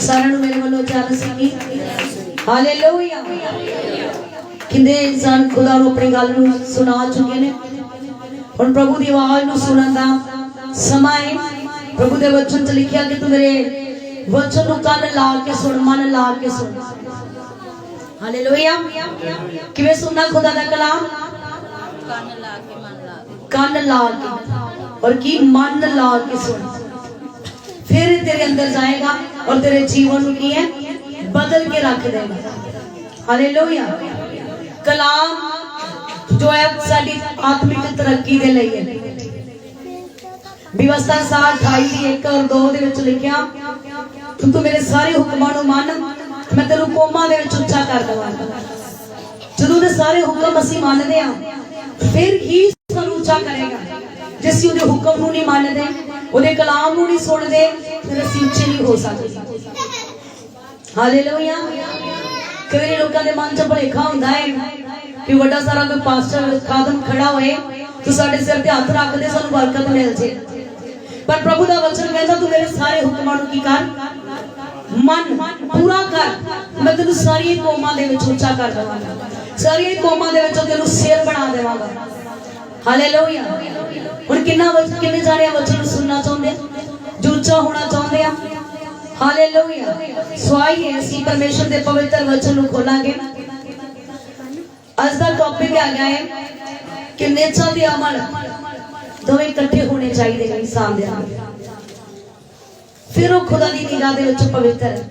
ਸਾਰਿਆਂ ਨੂੰ ਮੇਰੇ ਵੱਲੋਂ ਚੱਲ ਸੀ ਹਾਲੇਲੂਇਆ ਕਿੰਨੇ ਇਨਸਾਨ ਖੁਦਾ ਨੂੰ ਆਪਣੀ ਗੱਲ ਨੂੰ ਸੁਣਾ ਚੁੱਕੇ ਨੇ ਹੁਣ ਪ੍ਰਭੂ ਦੀ ਆਵਾਜ਼ ਨੂੰ ਸੁਣਨ ਦਾ ਸਮਾਂ ਹੈ ਪ੍ਰਭੂ ਦੇ ਵਚਨ ਚ ਲਿਖਿਆ ਕਿ ਤੂੰ ਮੇਰੇ ਵਚਨ ਨੂੰ ਕੰਨ ਲਾ ਕੇ ਸੁਣ ਮਨ ਲਾ ਕੇ ਸੁਣ ਹਾਲੇਲੂਇਆ ਕਿਵੇਂ ਸੁਣਨਾ ਖੁਦਾ ਦਾ ਕਲਾਮ ਕੰਨ ਲਾ ਕੇ ਔਰ ਕੀ ਮਨ ਲਾ ਕੇ ਸੁਣ ਫਿਰ ਤੇਰੇ ਅੰਦਰ ਜਾਏਗਾ ਔਰ ਤੇਰੇ ਜੀਵਨ ਨੂੰ ਕੀ ਹੈ ਬਦਲ ਕੇ ਰੱਖ ਦੇਗਾ ਹਾਲੇਲੂਇਆ ਕਲਾਮ ਜੋ ਹੈ ਸਾਡੀ ਆਤਮਿਕ ਤਰੱਕੀ ਦੇ ਲਈ ਹੈ ਵਿਵਸਥਾ ਸਾਲ 28 1 ਔਰ 2 ਦੇ ਵਿੱਚ ਲਿਖਿਆ ਤੂੰ ਤੂੰ ਮੇਰੇ ਸਾਰੇ ਹੁਕਮਾਂ ਨੂੰ ਮੰਨ ਮੈਂ ਤੈਨੂੰ ਕੋਮਾਂ ਦੇ ਵਿੱਚ ਉੱਚਾ ਕਰ ਦਵਾਂਗਾ ਜਦੋਂ ਦੇ ਸਾਰੇ ਹੁਕਮ ਅਸੀਂ ਮੰਨਦੇ ਆ ਫਿਰ ਹੀ ਸਾਨੂੰ ਉੱਚਾ ਕਰੇਗਾ ਜੇ ਅਸੀਂ ਉਹਦੇ ਹੁਕਮ ਨੂੰ ਨਹੀਂ ਮੰਨਦੇ ਉਹਦੇ ਕਲਾਮ ਨੂੰ ਨਹੀਂ ਸੁਣਦੇ, ਫਿਰ ਅਸੀਂ ਉੱਚੇ ਨਹੀਂ ਹੋ ਸਕਦੇ। ਹਾਲੇਲੂਇਆ ਕਈ ਲੋਕਾਂ ਦੇ ਮਨ 'ਚ ਭੁਲੇਖਾ ਹੁੰਦਾ ਹੈ ਕਿ ਵੱਡਾ ਸਾਰਾ ਕੋਈ ਪਾਸਟਰ ਖਾਦਮ ਖੜਾ ਹੋਏ, ਤੇ ਸਾਡੇ ਸਿਰ ਤੇ ਹੱਥ ਰੱਖ ਦੇ, ਸਾਨੂੰ ਬਰਕਤ ਮਿਲ ਜੇ। ਪਰ ਪ੍ਰਭੂ ਦਾ ਵਚਨ ਕਹਿੰਦਾ, ਤੂੰ ਮੇਰੇ ਸਾਰੇ ਹੁਕਮਾਂ ਨੂੰ ਕੀ ਕਰ? ਮਨ ਪੂਰਾ ਕਰ। ਮੈਂ ਤੈਨੂੰ ਸਾਰੀਆਂ ਕੌਮਾਂ ਦੇ ਵਿੱਚ ਉੱਚਾ ਕਰ ਦੇਵਾਂਗਾ। ਸਾਰੀਆਂ ਕੌਮਾਂ ਦੇ ਵਿੱਚੋਂ ਤੈਨੂੰ ਸਿਰ ਬਣਾ ਦੇਵਾਂਗਾ। ਹਾਲੇਲੂਇਆ ਹੁਣ ਕਿੰਨਾ ਵਚਨ ਕਿੰਨੇ ਜਾਣੇ ਵਚਨ ਨੂੰ ਸੁਣਨਾ ਚਾਹੁੰਦੇ ਆ? ਜੋ ਉੱਚਾ ਹੋਣਾ ਚਾਹੁੰਦੇ ਆ? ਹਾਲੇਲੂਇਆ ਸਵਾਈ ਅਸੀਂ ਪਰਮੇਸ਼ਰ ਦੇ ਪਵਿੱਤਰ ਵਚਨ ਨੂੰ ਖੋਲਾਂਗੇ। ਅੱਜ ਦਾ ਟੌਪਿਕ ਆ ਹੈ ਕਿ ਨੇਚਾ ਦੇ ਅਮਲ ਦੋਵੇਂ ਇਕੱਠੇ ਹੋਣੇ ਚਾਹੀਦੇ ਨੇ ਇਨਸਾਨ ਦੇ ਨਾਲ ਫਿਰ ਉਹ ਖੁਦਾ ਦੀ ਨਿਗਾਹ ਦੇ ਵਿੱਚ ਪਵਿੱਤਰ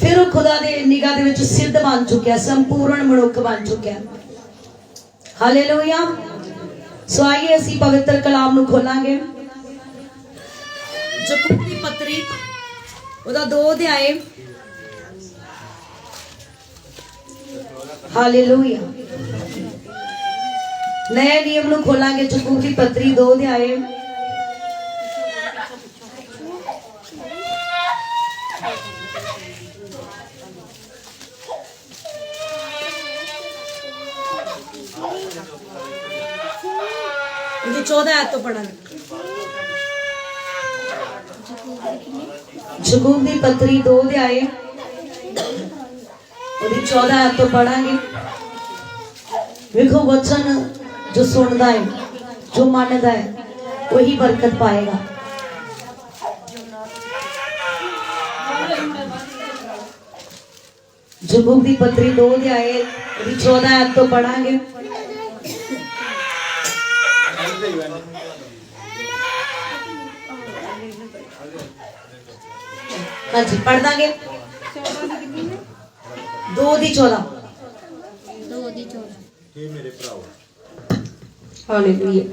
ਫਿਰ ਉਹ ਖੁਦਾ ਦੇ ਨਿਗਾਹ ਦੇ ਵਿੱਚ ਸਿੱਧ ਬਣ ਚੁੱਕਿਆ, ਸੰਪੂਰਨ ਮਨੁੱਖ ਬਣ ਚੁੱਕਿਆ। ਹਾਲੇਲੂਇਆ ਸੋ ਆਈਏ ਅਸੀਂ ਪਵਿੱਤਰ ਕਲਾਮ ਨੂੰ ਖੋਲਾਂਗੇ। ਜਕੂਬ ਦੀ ਪੱਤਰੀ ਉਹਦਾ ਦੋ ਅਧਿਆਏ। ਹਾਲੇਲੂਇਆ। ਨਏ ਨਿਯਮ ਨੂੰ ਖੋਲਾਂਗੇ ਜਕੂਬ ਦੀ ਪੱਤਰੀ ਦੋ ਅਧਿਆਏ। ਇਹਦੀ 14 ਆਇਤ ਤੋਂ ਪੜਾਂਗੇ ਜਗੂਬ ਦੀ ਪੱਤਰੀ ਦੋ ਆਏ। ਉਹਦੀ 14 ਆਇਤ ਤੋਂ ਪੜਾਂਗੇ ਵੇਖੋ ਵਚਨ ਜੋ ਸੁਣਦਾ ਹੈ, ਜੋ ਮੰਨਦਾ ਹੈ, ਉਹੀ ਬਰਕਤ ਪਾਏਗਾ। ਜਗੂਬ ਦੀ ਪੱਤਰੀ ਦੋ ਆਏ, ਉਹਦੀ 14 ਆਇਤ ਤੋਂ ਪੜਾਂਗੇ ਹਾਂਜੀ ਪੜ ਦਾਂਗੇ ਦੋ ਦੀ 14 ਦੋ ਦੀ ਚੋਣ ਹਾਲੇਲੂਇਆ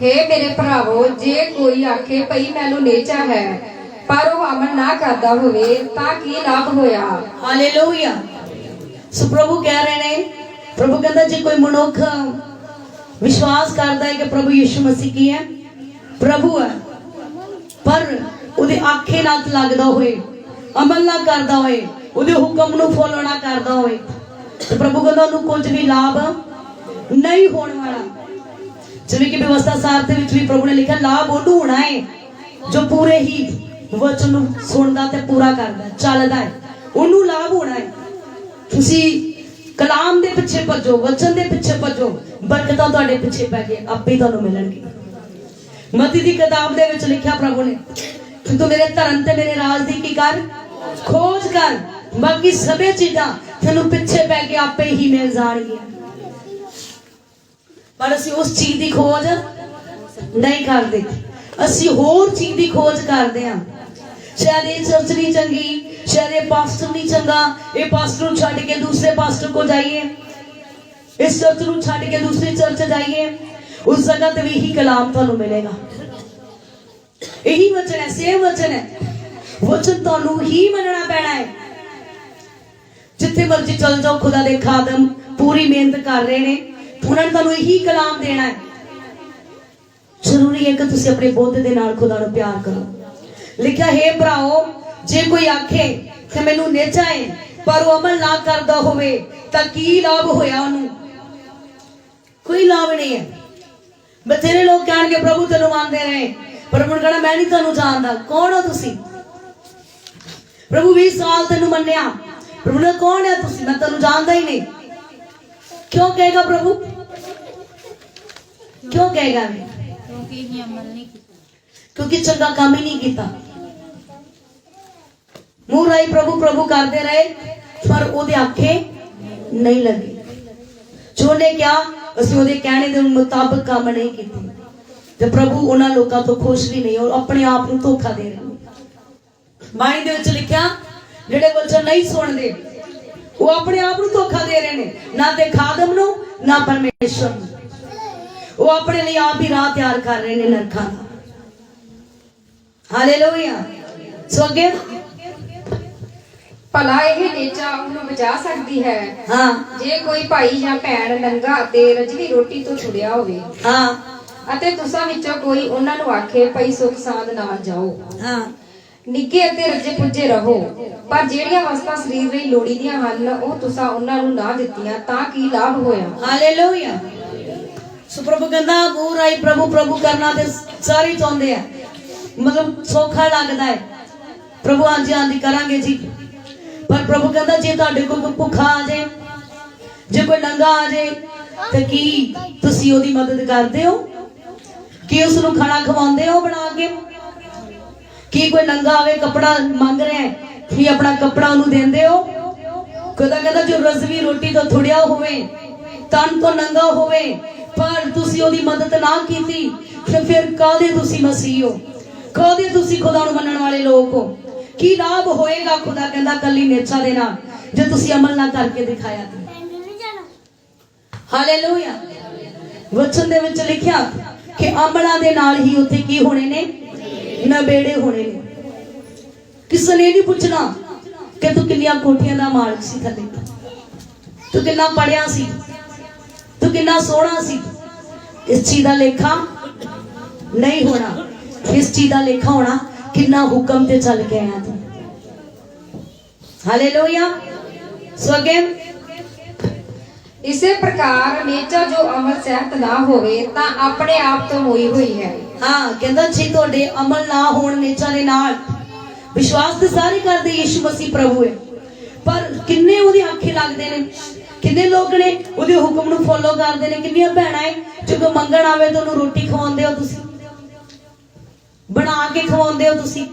ਹੇ ਮੇਰੇ ਭਰਾਵੋ ਜੇ ਕੋਈ ਆਖੇ ਭਈ ਮੈਨੂੰ ਨੇਚਾ ਹੈ ਪਰ ਉਹ ਅਮਲ ਨਾ ਕਰਦਾ ਹੋਵੇ ਤਾਂ ਕੀ ਲਾਭ ਹੋਇਆ ਹਾਲੇਲੂਇਆ ਸੋ ਪ੍ਰਭੂ ਕਹਿ ਰਹੇ ਨੇ ਪ੍ਰਭੂ ਕਹਿੰਦਾ ਜੇ ਕੋਈ ਮਨੁੱਖ ਵਿਸ਼ਵਾਸ ਕਰਦਾ ਹੈ ਕਿ ਪ੍ਰਭੂ ਯਿਸੂ ਮਸੀਹ ਕੀ ਹੈ ਪ੍ਰਭੂ ਹੈ ਪਰ ਉਹਦੇ ਆਖੇ ਨਾਲ ਲੱਗਦਾ ਹੋਏ ਅਮਲ ਨਾ ਕਰਦਾ ਹੋਏ ਉਹਦੇ ਹੁਕਮ ਨੂੰ ਫੋਲੋ ਨਾ ਕਰਦਾ ਹੋਏ ਤੇ ਪ੍ਰਭੂ ਕਹਿੰਦਾ ਉਹਨੂੰ ਕੁਝ ਵੀ ਲਾਭ ਨਹੀਂ ਹੋਣ ਵਾਲਾ। ਜਿਵੇਂ ਕਿ ਵਿਵਸਥਾ ਸਾਰ ਦੇ ਵਿੱਚ ਵੀ ਪ੍ਰਭੂ ਨੇ ਲਿਖਿਆ, ਲਾਭ ਉਹਨੂੰ ਹੋਣਾ ਹੈ ਜੋ ਪੂਰੇ ਹੀ ਵਚਨ ਨੂੰ ਸੁਣਦਾ ਤੇ ਪੂਰਾ ਕਰਦਾ, ਚੱਲਦਾ ਹੈ ਉਹਨੂੰ ਲਾਭ ਹੋਣਾ ਹੈ ਤੁਸੀਂ ਕਲਾਮ ਦੇ ਪਿੱਛੇ ਭੱਜੋ, ਵਚਨ ਦੇ ਪਿੱਛੇ ਭੱਜੋ, ਬਰਕਤਾਂ ਤੁਹਾਡੇ ਪਿੱਛੇ ਪੈ ਕੇ ਆਪੇ ਤੁਹਾਨੂੰ ਮਿਲਣਗੇ ਮਤੀ ਦੀ ਕਿਤਾਬ ਦੇ ਵਿੱਚ ਲਿਖਿਆ ਪ੍ਰਭੂ ਨੇ ਤੂੰ ਮੇਰੇ ਧਰਮ ਤੇ ਮੇਰੇ ਰਾਜ ਦੀ ਕੀ ਕਰ ਖੋਜ ਕਰ। ਬਾਕੀ ਸਭੇ ਚੀਜ਼ਾਂ ਤੈਨੂੰ ਪਿੱਛੇ ਪੈ ਕੇ ਆਪੇ ਹੀ ਮਿਲ ਜਾਣਗੀਆਂ। ਪਰ ਅਸੀਂ ਉਸ ਚੀਜ਼ ਦੀ ਖੋਜ ਨਹੀਂ ਕਰਦੇ। ਅਸੀਂ ਹੋਰ ਚੀਜ਼ ਦੀ ਖੋਜ ਕਰਦੇ ਹਾਂ। ਸ਼ਾਇਦ ਇਹ ਚਰਚ ਨਹੀਂ ਚੰਗੀ, ਸ਼ਾਇਦ ਇਹ ਪਾਸਟਰ ਨਹੀਂ ਚੰਗਾ। ਇਹ ਪਾਸਟਰ ਨੂੰ ਛੱਡ ਕੇ ਦੂਸਰੇ ਪਾਸਟਰ ਕੋ ਜਾਈਏ। ਇਸ ਚਰਚ ਨੂੰ ਛੱਡ ਕੇ ਦੂਸਰੀ ਚਰਚ ਜਾਈਏ। ਉਸ ਜਗ੍ਹਾ ਤੇ ਵੀ ਹੀ ਕਲਾਮ ਤੁਹਾਨੂੰ ਮਿਲੇਗਾ। ਇਹੀ ਵਚਨ ਹੈ ਸੇਮ ਵਚਨ ਹੈ। ਵਚਨ ਤੁਹਾਨੂੰ ਹੀ ਮੰਨਣਾ ਪੈਣਾ ਹੈ। ਜਿੱਥੇ ਮਰਜ਼ੀ ਚੱਲ ਜਾਓ, ਖੁਦਾ ਦੇ ਖਾਦਮ, ਪੂਰੀ ਮਿਹਨਤ ਕਰ ਰਹੇ ਨੇ। ਉਹਨਾਂ ਨੇ ਤੁਹਾਨੂੰ ਇਹੀ ਕਲਾਮ ਦੇਣਾ ਹੈ। ਜ਼ਰੂਰੀ ਹੈ ਕਿ ਤੁਸੀਂ ਆਪਣੇ ਬੁੱਧ ਦੇ ਨਾਲ ਖੁਦਾ ਨੂੰ ਪਿਆਰ ਕਰੋ। ਲਿਖਿਆ, ਹੈ ਭਰਾਓ, ਜੇ ਕੋਈ ਆਖੇ ਕਿ ਮੈਨੂੰ ਨੇਚਾ ਹੈ ਪਰ ਉਹ ਅਮਲ ਨਾ ਕਰਦਾ ਹੋਵੇ, ਤਾਂ ਕੀ ਲਾਭ ਹੋਇਆ ਉਹਨੂੰ? ਕੋਈ ਲਾਭ ਨਹੀਂ ਹੈ। ਬਥੇਰੇ ਲੋਕ ਕਹਿਣਗੇ, ਪ੍ਰਭੂ ਤੈਨੂੰ ਮੰਨਦੇ ਰਹੇ ਪਰ ਉਹਨਾਂ ਕਹਣਾ ਮੈਂ ਨਹੀਂ ਤੁਹਾਨੂੰ ਜਾਣਦਾ। ਕੌਣ ਹੋ ਤੁਸੀਂ? ਪ੍ਰਭੂ 20 ਸਾਲ ਤੈਨੂੰ ਮੰਨਿਆ। ਪ੍ਰਭੂ ਨੇ ਕੌਣ ਹੈ ਤੁਸੀਂ? ਮੈਂ ਤੈਨੂੰ ਜਾਣਦਾ ਹੀ ਨਹੀਂ। ਕਿਉਂ ਕਹੇਗਾ ਪ੍ਰਭੂ? ਕਿਉਂ ਕਹੇਗਾ? ਕਿਉਂਕਿ ਇਹ ਅਮਲ ਨਹੀਂ ਕੀਤਾ। ਕਿਉਂਕਿ ਚੰਗਾ ਕੰਮ ਹੀ ਨਹੀਂ ਕੀਤਾ। ਮੂੰਹ ਰਾਈ ਪ੍ਰਭੂ ਪ੍ਰਭੂ ਕਰਦੇ ਰਹੇ ਪਰ ਉਹਦੇ ਆਖੇ ਨਹੀਂ ਲੱਗੇ। ਜੋ ਨੇ ਕਿਹਾ ਅਸੀਂ ਉਹਦੇ ਕਹਿਣੇ ਦੇ ਮੁਤਾਬਕ ਕੰਮ ਨਹੀਂ ਕੀਤੇ। ਤੇ ਪ੍ਰਭੂ ਉਹਨਾਂ ਲੋਕਾਂ ਤੋਂ ਖੁਸ਼ ਵੀ ਨਹੀਂ ਉਹ ਆਪਣੇ ਆਪ ਨੂੰ ਧੋਖਾ ਦੇ ਰਹੇ ਨੇ। ਬਾਣੀ ਦੇ ਵਿੱਚ ਲਿਖਿਆ ਜਿਹੜੇ ਵਚਨ ਨਹੀਂ ਸੁਣਦੇ ਉਹ ਆਪਣੇ ਆਪ ਨੂੰ ਧੋਖਾ ਦੇ ਰਹੇ ਨੇ। ਨਾ ਤੇ ਖਾਦਮ ਨੂੰ ਨਾ ਪਰਮੇਸ਼ਰ ਨੂੰ। ਉਹ ਆਪਣੇ ਲਈ ਆਪ ਹੀ ਰਾਹ ਤਿਆਰ ਕਰ ਰਹੇ ਨੇ ਨਰਕਾਂ ਦਾ। ਹਾਲੇਲੂਇਆ ਸੋ ਅੱਗੇ? ਭਲਾ ਇਹ ਨੇਚਾ ਉਹਨੂੰ ਬਚਾ ਸਕਦੀ ਹੈ। ਹਾਂ। ਜੇ ਕੋਈ ਭਾਈ ਜਾਂ ਭੈਣ ਨੰਗਾ ਅਤੇ ਰਜਵੀ ਰੋਟੀ ਤੋਂ ਛੁੜਿਆ ਹੋਵੇ। ਹਾਂ। ਅਤੇ ਤੁਸਾਂ ਵਿੱਚੋਂ ਕੋਈ ਉਹਨਾਂ ਨੂੰ ਆਖੇ ਭਈ ਸੁਖ ਸਾਧ ਨਾਲ ਜਾਓ। ਹਾਂ। ਨਿੱਗੇ ਅਤੇ ਰੱਜੇ ਪੁੱਜੇ ਰਹੋ ਪਰ ਜਿਹੜੀਆਂ ਵਸਤਾਂ ਸਰੀਰ ਲਈ ਲੋੜੀਂਦੀਆਂ ਹਨ ਉਹ ਤੁਸਾਂ ਉਹਨਾਂ ਨੂੰ ਨਾ ਦਿੱਤੀਆਂ ਤਾਂ ਕੀ ਲਾਭ ਹੋਇਆ? ਹਾਲੇਲੂਇਆ। ਸੋ ਪ੍ਰਭੂ ਕਹਿੰਦਾ ਮੂੰਹ ਰਾਈ ਪ੍ਰਭੂ ਪ੍ਰਭੂ ਕਰਨਾ ਤੇ ਸਾਰੇ ਚਾਹੁੰਦੇ ਆ। ਮਤਲਬ ਸੌਖਾ ਲੱਗਦਾ ਹੈ। ਪ੍ਰਭੂ ਹਾਂਜੀ ਹਾਂਜੀ ਕਰਾਂਗੇ ਜੀ। ਪਰ ਪ੍ਰਭੂ ਕਹਿੰਦਾ ਜੇ ਤੁਹਾਡੇ ਕੋਲ ਕੋਈ ਭੁੱਖਾ ਆ ਜਾਏ ਜੇ ਕੋਈ ਨੰਗਾ ਆ ਜਾਏ ਤੇ ਕੀ ਤੁਸੀਂ ਉਹਦੀ ਮਦਦ ਕਰਦੇ ਹੋ? ਕੀ ਉਸ ਨੂੰ ਖਾਣਾ ਖਵਾਉਂਦੇ ਹੋ ਬਣਾ ਕੇ? ਕੀ ਕੋਈ ਨੰਗਾ ਆਵੇ ਕਪੜਾ ਮੰਗ ਰਿਹਾ ਹੈ? ਕੀ ਆਪਣਾ ਕਪੜਾ ਉਹਨੂੰ ਦਿੰਦੇ ਹੋ? ਕਦਾ ਕਹਿੰਦਾ ਜੋ ਰਜ਼ਵੀ ਰੋਟੀ ਤੋਂ ਥੁੜਿਆ ਹੋਵੇ ਤਨ ਤੋਂ ਨੰਗਾ ਹੋਵੇ ਪਰ ਤੁਸੀਂ ਉਹਦੀ ਮਦਦ ਨਾ ਕੀਤੀ ਤੇ ਫਿਰ ਕਾਹਦੇ ਤੁਸੀਂ ਮਸੀਹ ਹੋ? ਕਾਹਦੇ ਤੁਸੀਂ ਖੁਦਾ ਨੂੰ ਮੰਨਣ ਵਾਲੇ ਲੋਕ ਹੋ? ਕੀ ਲਾਭ ਹੋਏਗਾ ਖੁਦਾ ਕਹਿੰਦਾ ਕੱਲੀ ਨੇਚਾ ਦੇ ਨਾਲ ਜੇ ਤੁਸੀਂ ਅਮਲ ਨਾ ਕਰਕੇ ਦਿਖਾਇਆ ਤੇ। ਹਾਲੇਲੂਇਆ ਵਚਨ ਦੇ ਵਿੱਚ ਲਿਖਿਆ ਕਿ ਅਮਲਾਂ ਦੇ ਨਾਲ ਹੀ ਉੱਥੇ ਕੀ ਹੋਣੇ ਨੇ? ਨਵੇੜੇ ਹੋਣੇ ਨੇ। ਕਿਸੇ ਨੇ ਨਹੀਂ ਪੁੱਛਣਾ ਕਿ ਤੂੰ ਕਿੰਨੀਆਂ ਕੋਠੀਆਂ ਦਾ ਮਾਲਕ ਸੀ ਥੱਲੇ ਤੂੰ? ਕਿੰਨਾ ਪੜਿਆ ਸੀ? ਤੂੰ ਕਿੰਨਾ ਸੋਹਣਾ ਸੀ? ਇਸ ਚੀਜ਼ ਦਾ ਲੇਖਾ ਨਹੀਂ ਹੋਣਾ। ਇਸ ਚੀਜ਼ ਦਾ ਲੇਖਾ ਹੋਣਾ ਕਿੰਨਾ ਹੁਕਮ ਤੇ ਚੱਲ ਕੇ ਆਇਆ ਤੂੰ। ਹਾਲੇਲੂਇਆ ਸੋ ਅਗੇਨ ਇਸੇ ਪ੍ਰਕਾਰ ਨੇਚਾ ਜੋ ਅਮਲ ਸਹਿਤ ਨਾ ਹੋਵੇ, ਤਾਂ ਆਪਣੇ ਆਪ ਤੋਂ ਹੋਈ ਹੋਈ ਹੈ। ਹਾਂ, ਕਹਿੰਦਾ ਜੇ ਤੁਹਾਡੇ ਅਮਲ ਨਾ ਹੋਣ ਨੇਚਾ ਦੇ ਨਾਲ। ਵਿਸ਼ਵਾਸ ਤੇ ਸਾਰੇ ਕਰਦੇ ਯੀਸ਼ੂ ਮਸੀਹ ਪ੍ਰਭੂ ਹੈ। ਪਰ ਕਿੰਨੇ ਉਹਦੇ ਆਖੇ ਲੱਗਦੇ ਨੇ? ਕਿੰਨੇ ਲੋਕ ਨੇ? ਉਹਦੇ ਹੁਕਮ ਨੂੰ ਫੋਲੋ ਕਰਦੇ ਨੇ? ਕਿੰਨੀਆਂ ਭੈਣਾਂ ਹੈ ਜਦੋਂ ਮੰਗਣ ਆਵੇ ਤਾਂ ਉਹਨੂੰ ਰੋਟੀ ਖਵਾਉਂਦੇ ਹੋ ਤੁਸੀਂ? ਬਣਾ ਕੇ ਖਵਾਉਂਦੇ ਹੋ ਤੁਸੀਂ?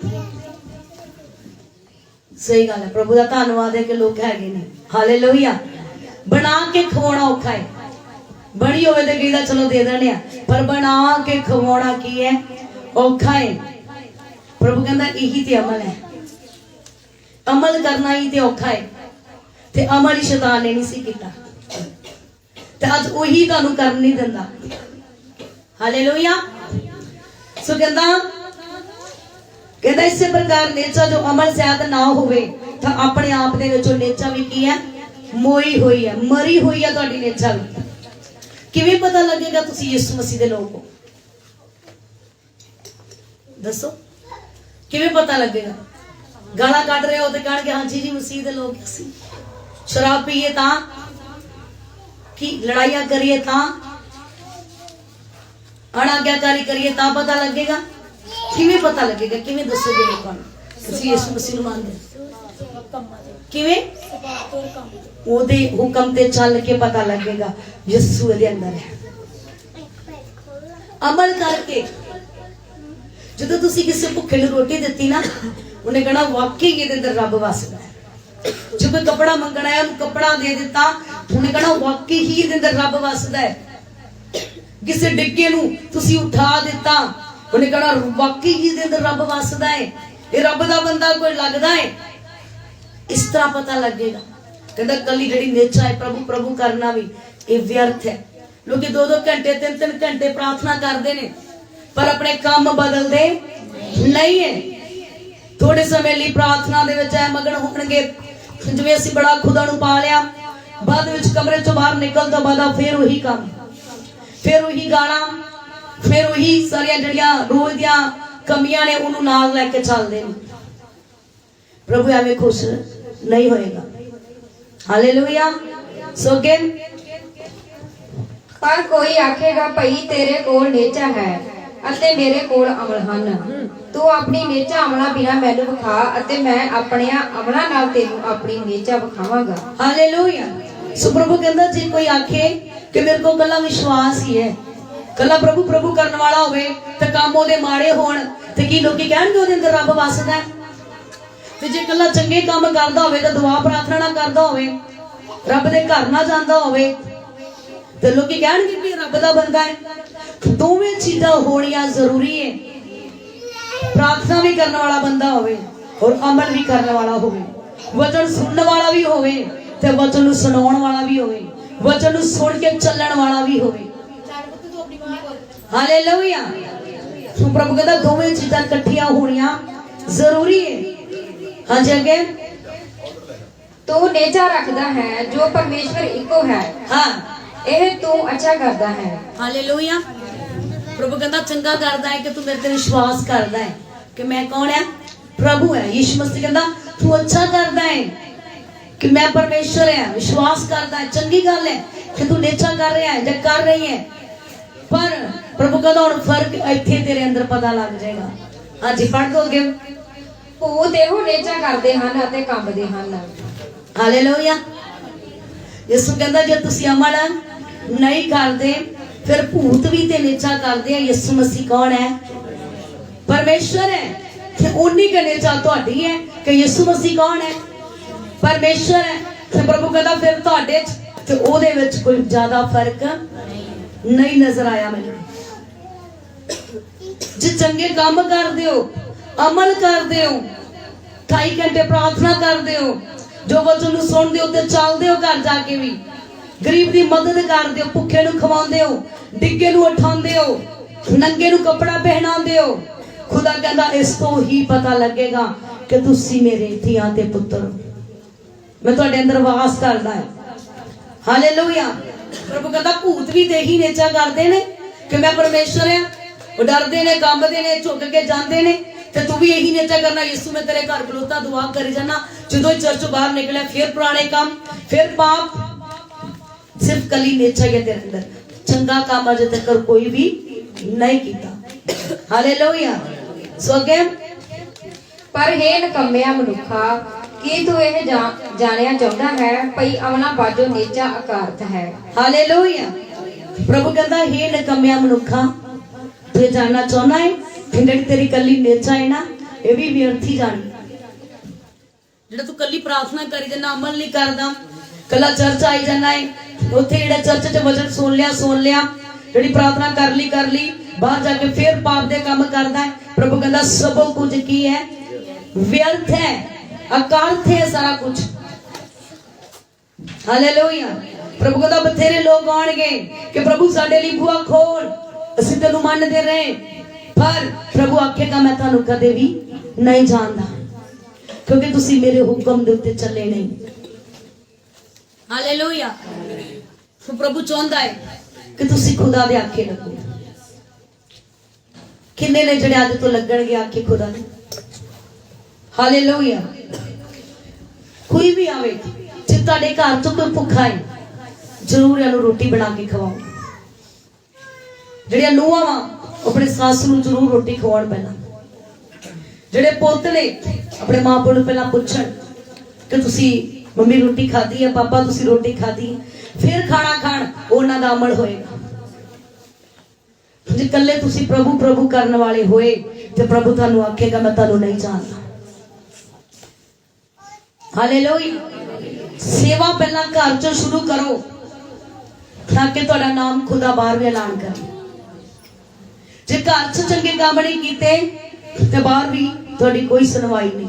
ਸਹੀ ਗੱਲ ਹੈ, ਪ੍ਰਭੂ ਦਾ ਧੰਨਵਾਦ ਹੈ ਕਿ ਲੋਕ ਹੈਗੇ ਨੇ। ਹਾਲੇਲੂਇਆ ਬਣਾ ਕੇ ਖਵਾਉਣਾ ਔਖਾ ਹੈ ਬਣੀ ਹੋਵੇ ਤੇ ਕਹਿੰਦਾ ਚਲੋ ਦੇ ਦੇਣੇ ਆ। ਪਰ ਬਣਾ ਕੇ ਖਵਾਉਣਾ ਕੀ ਹੈ ਔਖਾ ਹੈ ਪ੍ਰਭੂ ਕਹਿੰਦਾ ਇਹੀ ਤੇ ਅਮਲ ਹੈ। ਅਮਲ ਕਰਨਾ ਹੀ ਤੇ ਔਖਾ ਹੈ ਤੇ ਅਮਲ ਹੀ ਸ਼ੈਤਾਨ ਨੇ ਨਹੀਂ ਸੀ ਕੀਤਾ। ਤੇ ਅੱਜ ਉਹੀ ਤੁਹਾਨੂੰ ਕਰਨ ਨਹੀਂ ਦਿੰਦਾ। ਹਾਲੇਲੂਇਆ ਸੋ ਕਹਿੰਦਾ ਕਹਿੰਦਾ ਇਸੇ ਪ੍ਰਕਾਰ ਨੇਚਾ ਜੋ ਅਮਲ ਸਿਆਦ ਨਾ ਹੋਵੇ, ਤਾਂ ਆਪਣੇ ਆਪ ਦੇ ਵਿੱਚੋਂ ਨੇਚਾ ਵੀ ਕੀ ਹੈ? ਮੋਈ ਹੋਈ ਹੈ, ਮਰੀ ਹੋਈ ਹੈ ਤੁਹਾਡੀ ਨੇਚਾ ਵੀ ਕਿਵੇਂ ਪਤਾ ਲੱਗੇਗਾ ਤੁਸੀਂ ਯਿਸੂ ਮਸੀਹ ਦੇ ਲੋਕ ਹੋ? ਦੱਸੋ। ਕਿਵੇਂ ਪਤਾ ਲੱਗੇਗਾ? ਗਾਲਾਂ ਕੱਢ ਰਹੇ ਹੋ ਤੇ ਕਹਿਣਗੇ, ਹਾਂਜੀ ਜੀ, ਮਸੀਹ ਦੇ ਲੋਕ ਅਸੀਂ। ਸ਼ਰਾਬ ਪੀਏ ਤਾਂ, ਕੀ ਲੜਾਈਆਂ ਕਰੀਏ ਤਾਂ ਅਣਾਗਿਆਕਾਰੀ ਕਰੀਏ ਤਾਂ ਪਤਾ ਲੱਗੇਗਾ? ਕਿਵੇਂ ਪਤਾ ਲੱਗੇਗਾ? ਕਿਵੇਂ ਦੱਸੋਗੇ ਲੋਕਾਂ ਨੂੰ? ਤੁਸੀਂ ਯਿਸੂ ਮਸੀਹ ਨੂੰ ਮੰਨਦੇ ਹੋ? ਕਿਵੇਂ? ਉਹਦੇ ਹੁਕਮ ਤੇ ਚੱਲ ਕੇ ਪਤਾ ਲੱਗੇਗਾ, ਯਿਸੂ ਇਹਦੇ ਅੰਦਰ ਹੈ। ਅਮਲ ਕਰਕੇ। ਜਦੋਂ ਤੁਸੀਂ ਕਿਸੇ ਭੁੱਖੇ ਨੂੰ ਰੋਟੀ ਦਿੱਤੀ ਨਾ, ਉਹਨੇ ਕਹਣਾ, ਵਾਕਈ ਇਹਦੇ ਅੰਦਰ ਰੱਬ ਵਸਦਾ ਹੈ। ਜੇ ਕੋਈ ਕਪੜਾ ਮੰਗਣਾ ਹੈ ਉਹਨੂੰ ਕਪੜਾ ਦੇ ਦਿੱਤਾ, ਉਹਨੇ ਕਹਣਾ, ਵਾਕਈ ਹੀ ਇਹਦੇ ਅੰਦਰ ਰੱਬ ਵਸਦਾ ਹੈ। ਕਿਸੇ ਡਿੱਗੇ ਨੂੰ ਤੁਸੀਂ ਉਠਾ ਦਿੱਤਾ, ਉਹਨੇ ਕਹਣਾ, ਵਾਕਈ ਹੀ ਇਹਦੇ ਅੰਦਰ ਰੱਬ ਵਸਦਾ ਹੈ। ਇਹ ਰੱਬ ਦਾ ਬੰਦਾ ਕੋਈ ਲੱਗਦਾ ਹੈ? ਇਸ ਤਰ੍ਹਾਂ ਪਤਾ ਲੱਗੇਗਾ ਕਹਿੰਦਾ ਕੱਲੀ ਜਿਹੜੀ ਨੇਚਾ ਹੈ ਪ੍ਰਭੂ ਪ੍ਰਭੂ ਕਰਨਾ ਵੀ ਇਹ ਵਿਅਰਥ ਹੈ ਲੋਕੀ ਦੋ ਦੋ ਘੰਟੇ ਤਿੰਨ ਤਿੰਨ ਘੰਟੇ ਪ੍ਰਾਰਥਨਾ ਕਰਦੇ ਨੇ ਪਰ ਆਪਣੇ ਕੰਮ ਬਦਲਦੇ ਨਹੀਂ ਹੈ ਥੋੜੇ ਸਮੇਂ ਲਈ ਪ੍ਰਾਰਥਨਾ ਦੇ ਵਿੱਚ ਐ ਮਗਨ ਹੋਣਗੇ ਜਿਵੇਂ ਅਸੀਂ ਬੜਾ ਖੁਦਾ ਨੂੰ ਪਾ ਲਿਆ ਬਾਅਦ ਵਿੱਚ ਕਮਰੇ ਚੋਂ ਬਾਹਰ ਨਿਕਲ ਤੋਂ ਬਾਅਦ ਫੇਰ ਉਹੀ ਕੰਮ ਫਿਰ ਉਹੀ ਗਾਲਾਂ ਫਿਰ ਉਹੀ ਸਾਰੀਆਂ ਜਿਹੜੀਆਂ ਰੋਜ਼ ਦੀਆਂ ਕਮੀਆਂ ਨੇ ਉਹਨੂੰ ਨਾਲ ਲੈ ਕੇ ਚੱਲਦੇ ਨੇ ਪ੍ਰਭੂ ਐਵੇਂ ਖੁਸ਼ ਨਹੀਂ ਹੋਏਗਾ ਹਾਲੇਲੂਇਆ ਸੋ ਅਗੇਨ ਪਰ ਕੋਈ ਆਖੇਗਾ ਭਈ ਤੇਰੇ ਕੋਲ ਨੇਚਾ ਹੈ ਅਤੇ ਮੇਰੇ ਕੋਲ ਅਮਲ ਹਨ। ਤੂੰ ਆਪਣੀ ਨੇਚਾ ਅਮਲਾ ਬਿਨਾ ਮੈਨੂੰ ਵਿਖਾ ਅਤੇ ਮੈਂ ਆਪਣੀਆਂ ਅਮਲਾਂ ਨਾਲ ਤੈਨੂੰ ਆਪਣੀ ਨੇਚਾ ਵਿਖਾਵਾਂਗਾ। ਹਾਲੇਲੂਇਆ ਸੋ ਪ੍ਰਭੂ ਕਹਿੰਦਾ ਜੇ ਕੋਈ ਆਖੇ ਕਿ ਮੇਰੇ ਕੋਲ ਕੱਲਾ ਵਿਸ਼ਵਾਸ ਹੀ ਹੈ ਕੱਲਾ ਪ੍ਰਭੂ ਪ੍ਰਭੂ ਕਰਨ ਵਾਲਾ ਹੋਵੇ ਤੇ ਕੰਮ ਉਹਦੇ ਮਾੜੇ ਹੋਣ ਤੇ ਕੀ ਲੋਕੀ ਕਹਿਣਗੇ ਉਹਦੇ ਅੰਦਰ ਰੱਬ ਵਸਦਾ ਹੈ? ਤੇ ਜੇ ਇਕੱਲਾ ਚੰਗੇ ਕੰਮ ਕਰਦਾ ਹੋਵੇ, ਤਾਂ ਦੁਆ ਪ੍ਰਾਰਥਨਾ ਨਾ ਕਰਦਾ ਹੋਵੇ, ਰੱਬ ਦੇ ਘਰ ਨਾ ਜਾਂਦਾ ਹੋਵੇ, ਤੇ ਲੋਕੀ ਕਹਿਣਗੇ ਕਿ ਰੱਬ ਦਾ ਬੰਦਾ ਹੈ। ਦੋਵੇਂ ਚੀਜ਼ਾਂ ਹੋਣੀਆਂ ਜ਼ਰੂਰੀ ਹੈ। ਪ੍ਰਾਰਥਨਾ ਵੀ ਕਰਨ ਵਾਲਾ ਬੰਦਾ ਹੋਵੇ ਔਰ ਅਮਲ ਵੀ ਕਰਨ ਵਾਲਾ ਹੋਵੇ। ਵਚਨ ਸੁਣਨ ਵਾਲਾ ਵੀ ਹੋਵੇ ਤੇ ਵਚਨ ਨੂੰ ਸੁਣਾਉਣ ਵਾਲਾ ਵੀ ਹੋਵੇ। ਵਚਨ ਨੂੰ ਸੁਣ ਕੇ ਚੱਲਣ ਵਾਲਾ ਵੀ ਹੋਵੇ। ਹਾਲੇਲੂਇਆ ਸੋ ਪ੍ਰਭੂ ਕਹਿੰਦਾ ਦੋਵੇਂ ਚੀਜ਼ਾਂ ਇਕੱਠੀਆਂ ਹੋਣੀਆਂ ਜ਼ਰੂਰੀ ਹੈ। ਹਾਂਜੀ ਅੱਗੇ? ਤੂੰ ਨੇਚਾ ਰੱਖਦਾ ਹੈ ਜੋ ਪਰਮੇਸ਼ਵਰ ਇੱਕੋ ਹੈ। ਹਾਂ। ਇਹ ਤੂੰ ਅੱਛਾ ਕਰਦਾ ਹੈ। ਹਾਲੇਲੂਇਆ। ਪ੍ਰਭੂ ਕਹਿੰਦਾ ਚੰਗਾ ਕਰਦਾ ਹੈ ਕਿ ਤੂੰ ਮੇਰੇ ਤੇ ਵਿਸ਼ਵਾਸ ਕਰਦਾ ਹੈ ਕਿ ਮੈਂ ਕੌਣ ਹੈ ਪ੍ਰਭੂ ਹੈ। ਯਿਸੂ ਮਸੀਹ ਕਹਿੰਦਾ ਤੂੰ ਅੱਛਾ ਕਰਦਾ ਹੈ ਕਿ ਮੈਂ ਪਰਮੇਸ਼ਰ ਹਾਂ। ਵਿਸ਼ਵਾਸ ਕਰਦਾ ਹੈ। ਚੰਗੀ ਗੱਲ ਹੈ ਕਿ ਤੂੰ ਨੇਚਾ ਕਰ ਰਿਹਾ ਹੈ ਜਾਂ ਕਰ ਰਹੀ ਹੈ। ਪਰ ਪ੍ਰਭੂ ਕਹਿੰਦਾ ਹੁਣ ਫ਼ਰਕ ਇੱਥੇ ਤੇਰੇ ਅੰਦਰ ਪਤਾ ਲੱਗ ਜਾਏਗਾ। ਹਾਂਜੀ ਪੜ੍ਹ ਦੋ ਅੱਗੇ। ਭੂਤ ਇਹੋ ਨੇਚਾ ਕਰਦੇ ਹਨ ਅਤੇ ਕੰਬਦੇ ਹਨ। ਹਾਲੇਲੂਇਆ ਯਿਸੂ ਕਹਿੰਦਾ, ਜੇ ਤੁਸੀਂ ਅਮਲ ਨਹੀਂ ਕਰਦੇ, ਫਿਰ ਭੂਤ ਵੀ ਤੇ ਨੇਚਾ ਕਰਦੇ ਆ, ਯਿਸੂ ਮਸੀਹ ਕੌਣ ਹੈ? ਪਰਮੇਸ਼ਰ ਹੈ। ਤੇ ਉਨੀ ਕੁ ਤੁਹਾਡੀ ਹੈ ਕਿ ਯਿਸੂ ਮਸੀਹ ਕੌਣ ਹੈ? ਪਰਮੇਸ਼ਰ ਹੈ। ਤੇ ਪ੍ਰਭੂ ਕਹਿੰਦਾ, ਫਿਰ ਤੁਹਾਡੇ ਚ ਤੇ ਉਹਦੇ ਵਿੱਚ ਕੋਈ ਜ਼ਿਆਦਾ ਫ਼ਰਕ ਨਹੀਂ ਨਜ਼ਰ ਆਇਆ ਮੈਨੂੰ। ਜੇ ਚੰਗੇ ਕੰਮ ਕਰਦੇ ਹੋ ਅਮਲ ਕਰਦੇ ਹੋ। 2.5 ਘੰਟੇ ਪ੍ਰਾਰਥਨਾ ਕਰਦੇ ਹੋ। ਜੋ ਵਚਨ ਨੂੰ ਸੁਣਦੇ ਹੋ ਤੇ ਚੱਲਦੇ ਹੋ ਘਰ ਜਾ ਕੇ ਵੀ। ਗਰੀਬ ਦੀ ਮਦਦ ਕਰਦੇ ਹੋ, ਭੁੱਖੇ ਨੂੰ ਖਵਾਉਂਦੇ ਹੋ, ਡਿੱਗੇ ਨੂੰ ਉਠਾਉਂਦੇ ਹੋ, ਨੰਗੇ ਨੂੰ ਕੱਪੜਾ ਪਹਿਨਾਉਂਦੇ ਹੋ। ਖੁਦਾ ਕਹਿੰਦਾ, ਇਸ ਤੋਂ ਹੀ ਪਤਾ ਲੱਗੇਗਾ ਕਿ ਤੁਸੀਂ ਮੇਰੇ ਧੀਆਂ ਤੇ ਪੁੱਤਰ ਮੈਂ ਤੁਹਾਡੇ ਅੰਦਰ ਵਾਸ ਕਰਦਾ ਹਾਂ। ਹਾਲੇਲੂਇਆ। ਪ੍ਰਭੂ ਕਹਿੰਦਾ, ਭੂਤ ਵੀ ਦੇਹੀ ਨੇਚਾ ਕਰਦੇ ਨੇ ਕਿ ਮੈਂ ਪਰਮੇਸ਼ਰ ਆ ਉਹ ਡਰਦੇ ਨੇ ਕੰਬਦੇ ਨੇ, ਝੁੱਕ ਕੇ ਜਾਂਦੇ ਨੇ। ਤੇ ਤੂੰ ਵੀ ਇਹੀ ਨੇਚਾ ਕਰਨਾ ਯਿਸੂ ਮੈਂ ਤੇਰੇ ਘਰ ਖਲੋਤਾ ਦੁਆ ਕਰੀ ਜਾਣਾ ਜਦੋਂ ਚਰਚ ਬਾਹਰ ਨਿਕਲਿਆ ਫਿਰ ਪੁਰਾਣੇ ਕੰਮ ਫਿਰ ਪਾਪ ਸਿਰਫ ਕਲੀ ਨੇਚਾ ਹੀ ਹੈ ਤੇਰੇ ਅੰਦਰ ਚੰਗਾ ਕੰਮ ਅਜੇ ਤੱਕ ਕੋਈ ਵੀ ਨਹੀਂ ਕੀਤਾ ਹਾਲੇਲੂਇਆ ਸੋ ਅੱਗੇ ਪਰ ਹੈ ਨਕੰਮਿਆ ਮਨੁੱਖਾ ਕੀ ਤੂੰ ਇਹ ਜਾ- ਜਾਣਿਆ ਚਾਹੁੰਦਾ ਹੈ ਭਈ ਅਮਲਾ ਬਾਜੋ ਨੇਚਾ ਅਕਾਰਤ ਹੈ ਹਾਲੇਲੂਇਆ ਪ੍ਰਭੂ ਕਹਿੰਦਾ ਹੈ ਨਕਮਿਆ ਮਨੁੱਖਾ ਤੂੰ ਇਹ ਜਾਣਨਾ ਚਾਹੁੰਦਾ ਹੈ ਕਿ ਜਿਹੜੀ ਤੇਰੀ ਕੱਲੀ ਨੇਚਾ ਹੈ ਨਾ ਇਹ ਵੀ ਵਿਅਰਥੀ ਜਾਣੀ ਜਿਹੜਾ ਤੂੰ ਕੱਲੀ ਪ੍ਰਾਰਥਨਾ ਕਰੀ ਜਾਂਦਾ ਅਮਲ ਨਹੀਂ ਕਰਦਾ ਕੱਲਾ ਚਰਚ ਆਈ ਜਾਂਦਾ ਹੈ ਉੱਥੇ ਜਿਹੜਾ ਚਰਚ 'ਚ ਵਚਨ ਸੁਣ ਲਿਆ ਸੁਣ ਲਿਆ ਜਿਹੜੀ ਪ੍ਰਾਰਥਨਾ ਕਰ ਲਈ ਕਰ ਲਈ ਬਾਹਰ ਜਾ ਕੇ ਫੇਰ ਪਾਪ ਦੇ ਕੰਮ ਕਰਦਾ ਹੈ ਪ੍ਰਭੂ ਕਹਿੰਦਾ ਸਭ ਕੁਝ ਕੀ ਹੈ ਵਿਅਰਥ ਹੈ ਅਕਾਰਥ ਹੈ ਸਾਰਾ ਕੁਝ ਹਾਲੇਲੂਇਆ ਪ੍ਰਭੂ ਕਹਿੰਦਾ ਬਥੇਰੇ ਲੋਕ ਆਉਣਗੇ ਕਿ ਪ੍ਰਭੂ ਸਾਡੇ ਲਈ ਬੂਆ ਖੋਲ ਅਸੀਂ ਤੈਨੂੰ ਮੰਨਦੇ ਰਹੇ ਪਰ ਪ੍ਰਭੂ ਆਖੇਗਾ ਮੈਂ ਤੁਹਾਨੂੰ ਕਦੇ ਵੀ ਨਹੀਂ ਜਾਣਦਾ। ਕਿਉਂਕਿ ਤੁਸੀਂ ਮੇਰੇ ਹੁਕਮ ਦੇ ਉੱਤੇ ਚੱਲੇ ਨਹੀਂ। ਹਾਲੇਲੂਇਆ ਸੋ ਪ੍ਰਭੂ ਚਾਹੁੰਦਾ ਹੈ ਕਿ ਤੁਸੀਂ ਖੁਦਾ ਦੇ ਆਖੇ ਲੱਗੋ ਕਿੰਨੇ ਨੇ ਜਿਹੜੇ ਅੱਜ ਤੋਂ ਲੱਗਣਗੇ ਆਖੇ ਖੁਦਾ ਦੇ ਹਾਲੇਲੂਇਆ ਕੋਈ ਵੀ ਆਵੇ ਜੇ ਤੁਹਾਡੇ ਘਰ ਤੋਂ ਕੋਈ ਭੁੱਖਾ ਹੈ ਜ਼ਰੂਰ ਇਹਨੂੰ ਰੋਟੀ ਬਣਾ ਕੇ ਖਵਾਓ। ਜਿਹੜੀਆਂ ਨੂੰਹਾਂ ਵਾ ਆਪਣੇ ਸੱਸ ਨੂੰ ਜ਼ਰੂਰ ਰੋਟੀ ਖਵਾਉਣ ਪਹਿਲਾਂ ਜਿਹੜੇ ਪੁੱਤ ਨੇ ਆਪਣੇ ਮਾਪੇ ਨੂੰ ਪਹਿਲਾਂ ਪੁੱਛਣ ਕਿ ਤੁਸੀਂ ਮੰਮੀ ਰੋਟੀ ਖਾਧੀ ਹੈ ਪਾਪਾ ਤੁਸੀਂ ਰੋਟੀ ਖਾਧੀ ਹੈ? ਫਿਰ ਖਾਣਾ ਖਾਣ ਉਹਨਾਂ ਦਾ ਅਮਲ ਹੋਏਗਾ ਜੇ ਇਕੱਲੇ ਤੁਸੀਂ ਪ੍ਰਭੂ ਪ੍ਰਭੂ ਕਰਨ ਵਾਲੇ ਹੋਏ ਤੇ ਪ੍ਰਭੂ ਤੁਹਾਨੂੰ ਆਖੇਗਾ ਮੈਂ ਤੁਹਾਨੂੰ ਨਹੀਂ ਜਾਣਦਾ ਹਾਲੇਲੂਇਆ ਸੇਵਾ ਪਹਿਲਾਂ ਘਰ ਚੋਂ ਸ਼ੁਰੂ ਕਰੋ ਤਾਂ ਕਿ ਤੁਹਾਡਾ ਨਾਮ ਖੁਦਾ ਬਾਹਰ ਵੀ ਐਲਾਨ ਕਰੇ ਜੇ ਘਰ 'ਚ ਚੰਗੇ ਕੰਮ ਨਹੀਂ ਕੀਤੇ, ਤੇ ਬਾਹਰ ਵੀ ਤੁਹਾਡੀ ਕੋਈ ਸੁਣਵਾਈ ਨਹੀਂ।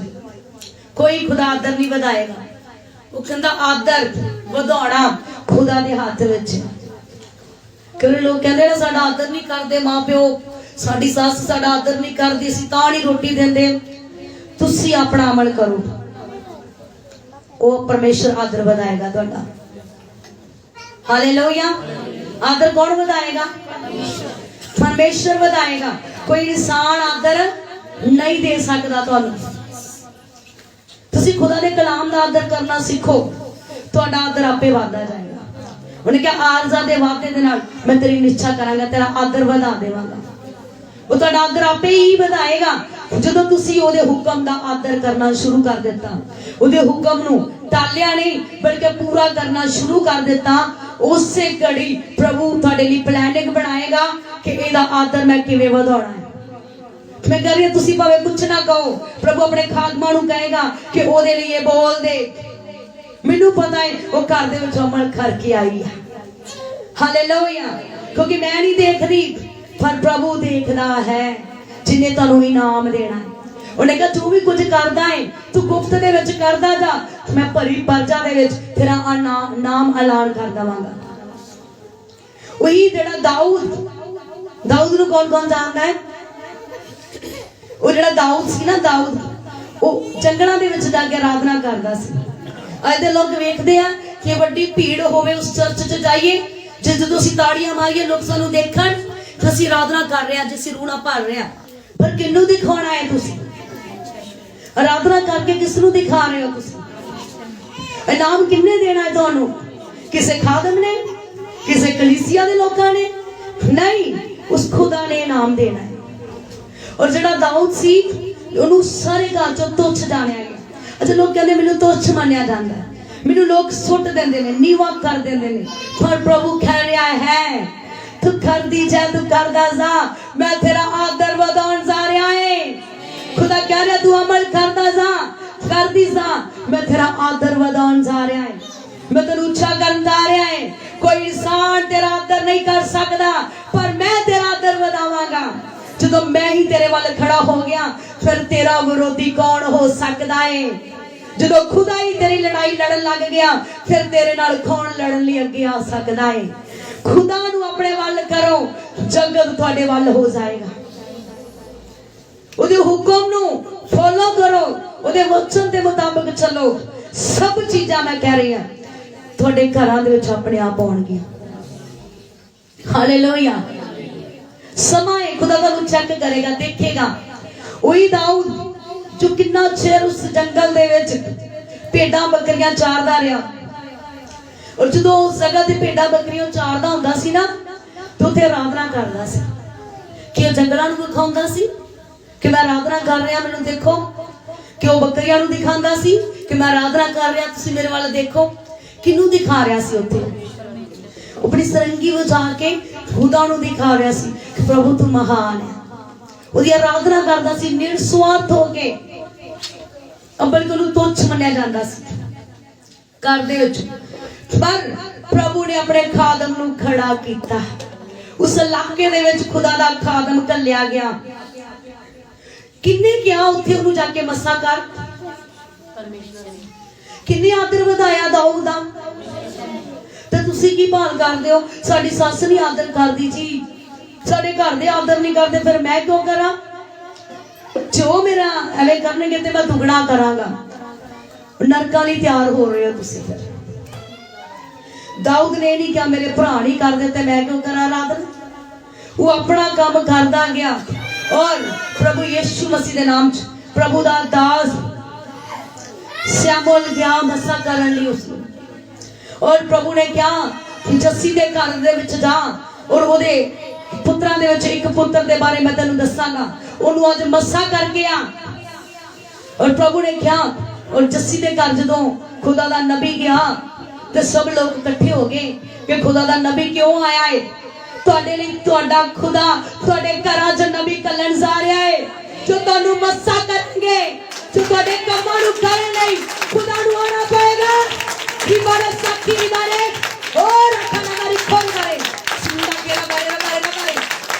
ਕੋਈ ਖੁਦਾ ਆਦਰ ਨਹੀਂ ਵਧਾਏਗਾ। ਉਹ ਕਹਿੰਦਾ, ਆਦਰ ਵਧਾਉਣਾ ਖੁਦਾ ਦੇ ਹੱਥ ਵਿੱਚ ਕਿਉਂਕਿ ਲੋਕ ਕਹਿੰਦੇ ਨੇ, ਸਾਡਾ ਆਦਰ ਨਹੀਂ ਕਰਦੇ ਮਾਪਿਓ, ਸਾਡੀ ਸੱਸ ਸਾਡਾ ਆਦਰ ਨਹੀਂ ਕਰਦੀ, ਅਸੀਂ ਤਾਂ ਨਹੀਂ ਰੋਟੀ ਦਿੰਦੇ। ਤੁਸੀਂ ਆਪਣਾ ਅਮਲ ਕਰੋ। ਉਹ ਪਰਮੇਸ਼ਰ ਆਦਰ ਵਧਾਏਗਾ ਤੁਹਾਡਾ। ਹਾਲੇਲੂਇਆ ਆਦਰ ਕੌਣ ਵਧਾਏਗਾ? ਪਰਮੇਸ਼ਰ ਵਧਾਏਗਾ। ਕੋਈ ਇਨਸਾਨ ਆਦਰ ਨਹੀਂ ਦੇ ਸਕਦਾ ਤੁਹਾਨੂੰ। ਤੁਸੀਂ ਖੁਦਾ ਦੇ ਕਲਾਮ ਦਾ ਆਦਰ ਕਰਨਾ ਸਿੱਖੋ। ਤੁਹਾਡਾ ਆਦਰ ਆਪੇ ਵਧਦਾ ਜਾਏਗਾ। ਉਹਨੇ ਕਿਹਾ, ਆਰਜ਼ਾ ਦੇ ਵਾਅਦੇ ਦੇ ਨਾਲ ਮੈਂ ਤੇਰੀ ਨਿਸ਼ਚਾ ਕਰਾਂਗਾ, ਤੇਰਾ ਆਦਰ ਵਧਾ ਦੇਵਾਂਗਾ। ਉਹ ਤੁਹਾਡਾ ਆਦਰ ਆਪੇ ਹੀ ਵਧਾਏਗਾ। ਜਦੋਂ ਤੁਸੀਂ ਉਹਦੇ ਹੁਕਮ ਦਾ ਆਦਰ ਕਰਨਾ ਸ਼ੁਰੂ ਕਰ ਦਿੱਤਾ, ਉਹਦੇ ਹੁਕਮ ਨੂੰ ਟਾਲਿਆ ਨਹੀਂ, ਬਲਕਿ ਪੂਰਾ ਕਰਨਾ ਸ਼ੁਰੂ ਕਰ ਦਿੱਤਾ ਉਸੇ ਘੜੀ ਪ੍ਰਭੂ ਤੁਹਾਡੇ ਲਈ ਪਲੈਨਿੰਗ ਬਣਾਏਗਾ ਕਿ ਇਹਦਾ ਆਦਰ ਮੈਂ ਕਿਵੇਂ ਵਧਾਉਣਾ ਹੈ। ਮੈਂ ਕਹ ਰਹੀ ਤੁਸੀਂ ਭਾਵੇਂ ਕੁਛ ਨਾ ਕਹੋ, ਪ੍ਰਭੂ ਆਪਣੇ ਖਾਦਮਾਂ ਨੂੰ ਕਹੇਗਾ ਕਿ ਉਹਦੇ ਲਈ ਇਹ ਬੋਲ ਦੇ। ਮੈਨੂੰ ਪਤਾ ਹੈ, ਉਹ ਘਰ ਦੇ ਵਿੱਚ ਅਮਲ ਕਰਕੇ ਆਈ ਹੈ। ਹਾਲੇਲੂਇਆ ਕਿਉਂਕਿ ਮੈਂ ਨਹੀਂ ਦੇਖਦੀ, ਪਰ ਪ੍ਰਭੂ ਦੇਖਦਾ ਹੈ, ਜਿਨੇ ਤੁਹਾਨੂੰ ਇਨਾਮ ਦੇਣਾ ਉਹਨੇ ਕਿਹਾ, ਤੂੰ ਵੀ ਕੁਝ ਕਰਦਾ ਹੈ ਤੂੰ ਗੁਪਤ ਦੇ ਵਿੱਚ ਕਰਦਾ ਜਾ ਮੈਂ ਭਰੀ ਪਰਜਾ ਦੇ ਵਿੱਚ ਤੇਰਾ ਆ ਨਾਮ ਐਲਾਨ ਕਰ ਦਵਾਂਗਾ। ਉਹੀ ਜਿਹੜਾ ਦਾਊਦ ਦਾਊਦ ਨੂੰ ਕੌਣ ਕੌਣ ਜਾਣਦਾ ਹੈ? ਉਹ ਜਿਹੜਾ ਦਾਊਦ ਸੀ ਨਾ, ਦਾਊਦ, ਉਹ ਜੰਗਲਾਂ ਦੇ ਵਿੱਚ ਜਾ ਕੇ ਆਰਾਧਨਾ ਕਰਦਾ ਸੀ। ਅੱਜ ਦੇ ਲੋਕ ਵੇਖਦੇ ਆ ਕਿ ਵੱਡੀ ਭੀੜ ਹੋਵੇ ਉਸ ਚਰਚ 'ਚ ਜਾਈਏ ਜੇ ਜਦੋਂ ਅਸੀਂ ਤਾੜੀਆਂ ਮਾਰੀਏ, ਲੋਕ ਸਾਨੂੰ ਦੇਖਣ ਤਾਂ ਅਸੀਂ ਆਰਾਧਨਾ ਕਰ ਰਹੇ ਆ ਜੇ ਅਸੀਂ ਰੂਣਾ ਭਰ ਰਹੇ ਆ। ਪਰ ਕਿੰਨੂੰ ਦਿਖਾਉਣਾ ਹੈ ਤੁਸੀਂ? ਆਰਾਧਨਾ ਕਰਕੇ ਕਿਸ ਨੂੰ ਦਿਖਾ ਰਹੇ ਹੋ ਤੁਸੀਂ? ਇਨਾਮ ਕਿੰਨੇ ਦੇਣਾ ਹੈ ਤੁਹਾਨੂੰ? ਕਿਸੇ ਖਾਦਮ ਨੇ? ਕਿਸੇ ਕਲੀਸਿਆ ਦੇ ਲੋਕਾਂ ਨੇ? ਨਹੀਂ, ਉਸ ਖੁਦਾ ਨੇ ਇਨਾਮ ਦੇਣਾ ਹੈ। ਔਰ ਜਿਹੜਾ ਦਾਊਦ ਸੀ, ਉਹਨੂੰ ਸਾਰੇ ਘਰ ਚੋਂ ਤੁੱਛ ਜਾਣਿਆ ਗਿਆ। ਅੱਛਾ, ਲੋਕ ਕਹਿੰਦੇ, ਮੈਨੂੰ ਤੁੱਛ ਮੰਨਿਆ ਜਾਂਦਾ ਮੈਨੂੰ ਲੋਕ ਸੁੱਟ ਦਿੰਦੇ ਨੇ, ਨੀਵਾ ਕਰ ਦਿੰਦੇ ਨੇ। ਪਰ ਪ੍ਰਭੂ ਕਹਿ ਰਿਹਾ ਹੈ, ਤੂੰ ਕਰਦੀ ਜਾ, ਤੂੰ ਕਰਦਾ ਜਾ। ਮੈਂ ਤੇਰਾ ਆਦਰ ਵਧਾਉਣ ਜਾ ਰਿਹਾ ਹੈ ਖੁਦਾ ਕਹਿ ਰਿਹਾ, ਤੂੰ ਅਮਲ ਕਰਦਾ ਜਾ। ਕਰਦੀ ਜਾ ਮੈਂ ਤੇਰਾ ਆਦਰ ਵਧਾਉਣ ਜਾ ਰਿਹਾ ਹੈ ਮੈਂ ਤੈਨੂੰ ਉੱਚਾ ਕਰਨ ਜਾ ਰਿਹਾ ਹੈ ਕੋਈ ਇਨਸਾਨ ਤੇਰਾ ਆਦਰ ਨਹੀਂ ਕਰ ਸਕਦਾ, ਪਰ ਮੈਂ ਤੇਰਾ ਆਦਰ ਵਧਾਵਾਂਗਾ। ਜਦੋਂ ਮੈਂ ਹੀ ਤੇਰੇ ਵੱਲ ਖੜਾ ਹੋ ਗਿਆ, ਫਿਰ ਤੇਰਾ ਵਿਰੋਧੀ ਕੌਣ ਹੋ ਸਕਦਾ ਹੈ ਜਦੋਂ ਖੁਦਾ ਹੀ ਤੇਰੀ ਲੜਾਈ ਲੜਨ ਲੱਗ ਗਿਆ, ਫਿਰ ਤੇਰੇ ਨਾਲ ਕੌਣ ਲੜਨ ਲਈ ਅੱਗੇ ਆ ਸਕਦਾ ਹੈ ਖੁਦਾ ਨੂੰ ਆਪਣੇ ਵੱਲ ਕਰੋ ਜਗਤ ਤੁਹਾਡੇ ਵੱਲ ਹੋ ਜਾਏਗਾ। ਉਹਦੇ ਹੁਕਮ ਉਹਦੇ ਵਚਨ ਦੇ ਮੁਤਾਬਕ ਚੱਲੋ। ਸਭ ਚੀਜ਼ਾਂ ਮੈਂ ਕਹਿ ਰਹੀ ਹਾਂ, ਤੁਹਾਡੇ ਘਰਾਂ ਦੇ ਵਿੱਚ ਆਪਣੇ ਆਪ ਆਉਣਗੀਆਂ। ਹਾਲੇਲੂਇਆ ਸਮਾਂ ਹੈ ਖੁਦਾ ਤੁਹਾਨੂੰ ਚੈੱਕ ਕਰੇਗਾ, ਦੇਖੇਗਾ। ਉਹੀ ਦਾਊਦ, ਜੋ ਕਿੰਨਾ ਚਿਰ ਉਸ ਜੰਗਲ ਦੇ ਵਿੱਚ ਭੇਡਾਂ ਬੱਕਰੀਆਂ ਚਾਰਦਾ ਰਿਹਾ। ਔਰ ਜਦੋਂ ਉਸ ਜਗ੍ਹਾ ਤੇ ਭੇਡਾਂ ਬੱਕਰੀਆਂ ਚਾਰਦਾ ਹੁੰਦਾ ਸੀ ਨਾ, ਤੇ ਉੱਥੇ ਆਰਾਧਨਾ ਕਰਦਾ ਸੀ। ਕਿ ਉਹ ਜੰਗਲਾਂ ਨੂੰ ਦਿਖਾਉਂਦਾ ਸੀ। ਕਿ ਮੈਂ ਆਰਾਧਨਾ ਕਰ ਰਿਹਾ, ਮੈਨੂੰ ਦੇਖੋ। ਕਿ ਉਹ ਬੱਕਰੀਆਂ ਨੂੰ ਦਿਖਾਉਂਦਾ ਸੀ ਕਿ ਮੈਂ ਆਰਾਧਨਾ ਕਰ ਰਿਹਾ, ਤੁਸੀਂ ਮੇਰੇ ਵੱਲ ਦੇਖੋ। ਕਿਹਨੂੰ ਦਿਖਾ ਰਿਹਾ ਸੀ ਉੱਥੇ? ਆਪਣੀ ਸਰੰਗੀ ਵਜਾ ਕੇ ਖੁਦਾ ਨੂੰ ਦਿਖਾ ਰਿਹਾ ਸੀ ਕਿ ਪ੍ਰਭੂ ਤੂੰ ਮਹਾਨ ਹੈ। ਉਹਦੀ ਆਰਾਧਨਾ ਕਰਦਾ ਸੀ ਨਿਰਸਵਾਰਥ ਹੋ ਕੇ। ਅੰਬਲ ਨੂੰ ਤੁੱਛ ਮੰਨਿਆ ਜਾਂਦਾ ਸੀ। ਘਰ ਦੇ ਵਿੱਚ। ਪਰ ਪ੍ਰਭੂ ਨੇ ਆਪਣੇ ਖਾਦਮ ਨੂੰ ਖੜਾ ਕੀਤਾ। ਉਸ ਇਲਾਕੇ ਦੇ ਵਿੱਚ ਖੁਦਾ ਦਾ ਖਾਦਮ ਕੱਲਿਆ ਗਿਆ। ਕਿੰਨੇ ਕਿਹਾ ਉੱਥੇ ਉਹਨੂੰ ਜਾ ਕੇ ਮੱਸਾ ਕਰ? ਕਿੰਨੇ ਆਦਰ ਵਧਾਇਆ ਦਾਊਦ ਦਾ? ਤੇ ਤੁਸੀਂ ਕੀ ਭਾਲ ਕਰਦੇ ਹੋ? ਸਾਡੀ ਸੱਸ ਨਹੀਂ ਆਦਰ ਕਰਦੀ ਜੀ। ਸਾਡੇ ਘਰ ਦੇ ਆਦਰ ਨਹੀਂ ਕਰਦੇ, ਫਿਰ ਮੈਂ ਕਿਉਂ ਕਰਾਂ? ਜੋ ਮੇਰਾ ਐਵੇਂ ਕਰਨਗੇ ਤੇ ਮੈਂ ਦੁਗਣਾ ਕਰਾਂਗਾ। ਨਰਕਾਂ ਲਈ ਤਿਆਰ ਹੋ ਰਹੇ ਹੋ ਤੁਸੀਂ ਫਿਰ। ਦਾਊਦ ਨੇ ਨਹੀਂ ਕਿਹਾ ਮੇਰੇ ਭਰਾ ਨਹੀਂ ਕਰਦੇ ਤੇ ਮੈਂ ਕਿਉਂ ਕਰਾਂ ਆਰਾਧਨਾ ਉਹ ਆਪਣਾ ਕੰਮ ਕਰਦਾ ਗਿਆ। ਔਰ ਪ੍ਰਭੂ ਯਿਸੂ ਮਸੀਹ ਦੇ ਨਾਮ 'ਚ ਪ੍ਰਭੂ ਦਾ ਦਾਸ ਸਿਆਮੋਲ ਗਿਆ ਮਸਾ ਕਰਨ ਲਈ ਉਸ ਨੂੰ। ਔਰ ਪ੍ਰਭੂ ਨੇ ਕਿਹਾ ਕਿ ਜੱਸੀ ਦੇ ਘਰ ਦੇ ਵਿੱਚ ਜਾ ਔਰ ਉਹਦੇ ਪੁੱਤਰਾਂ ਦੇ ਵਿੱਚ ਇੱਕ ਪੁੱਤਰ ਦੇ ਬਾਰੇ ਮੈਂ ਤੈਨੂੰ ਦੱਸਾਂਗਾ। ਉਹਨੂੰ ਅੱਜ ਮੱਸਾ ਕਰ ਗਿਆ ਔਰ ਪ੍ਰਭੂ ਨੇ ਕਿਹਾ, ਔਰ ਜੱਸੀ ਦੇ ਘਰ ਜਦੋਂ ਖੁਦਾ ਦਾ ਨਬੀ ਗਿਆ, ਤੇ ਸਭ ਲੋਕ ਇਕੱਠੇ ਹੋ ਗਏ ਕਿ ਖੁਦਾ ਦਾ ਨਬੀ ਕਿਉਂ ਆਇਆ ਹੈ ਤੁਹਾਡੇ ਲਈ ਤੁਹਾਡਾ ਖੁਦਾ, ਤੁਹਾਡੇ ਘਰਾਂ 'ਚ ਨਬੀ ਕੱਲਣ ਜਾ ਰਿਹਾ ਹੈ ਜੋ ਤੁਹਾਨੂੰ ਮੱਸਾ ਕਰਨਗੇ, ਜੋ ਤੁਹਾਡੇ ਕੰਮਾਂ ਨੂੰ ਕਰਨ ਲਈ ਖੁਦਾ ਨੂੰ ਆਣਾ ਪਏਗਾ। ਕਿ ਸਾਖੀ ਦੀ ਬਾਰੇ? ਹੋਰ ਖੋਲ ਕਰੇ ਸੁਣਦਾ ਕਿਹੜਾ ਬਾਰੇ ਬਾਰੇ ਬਾਰੇ।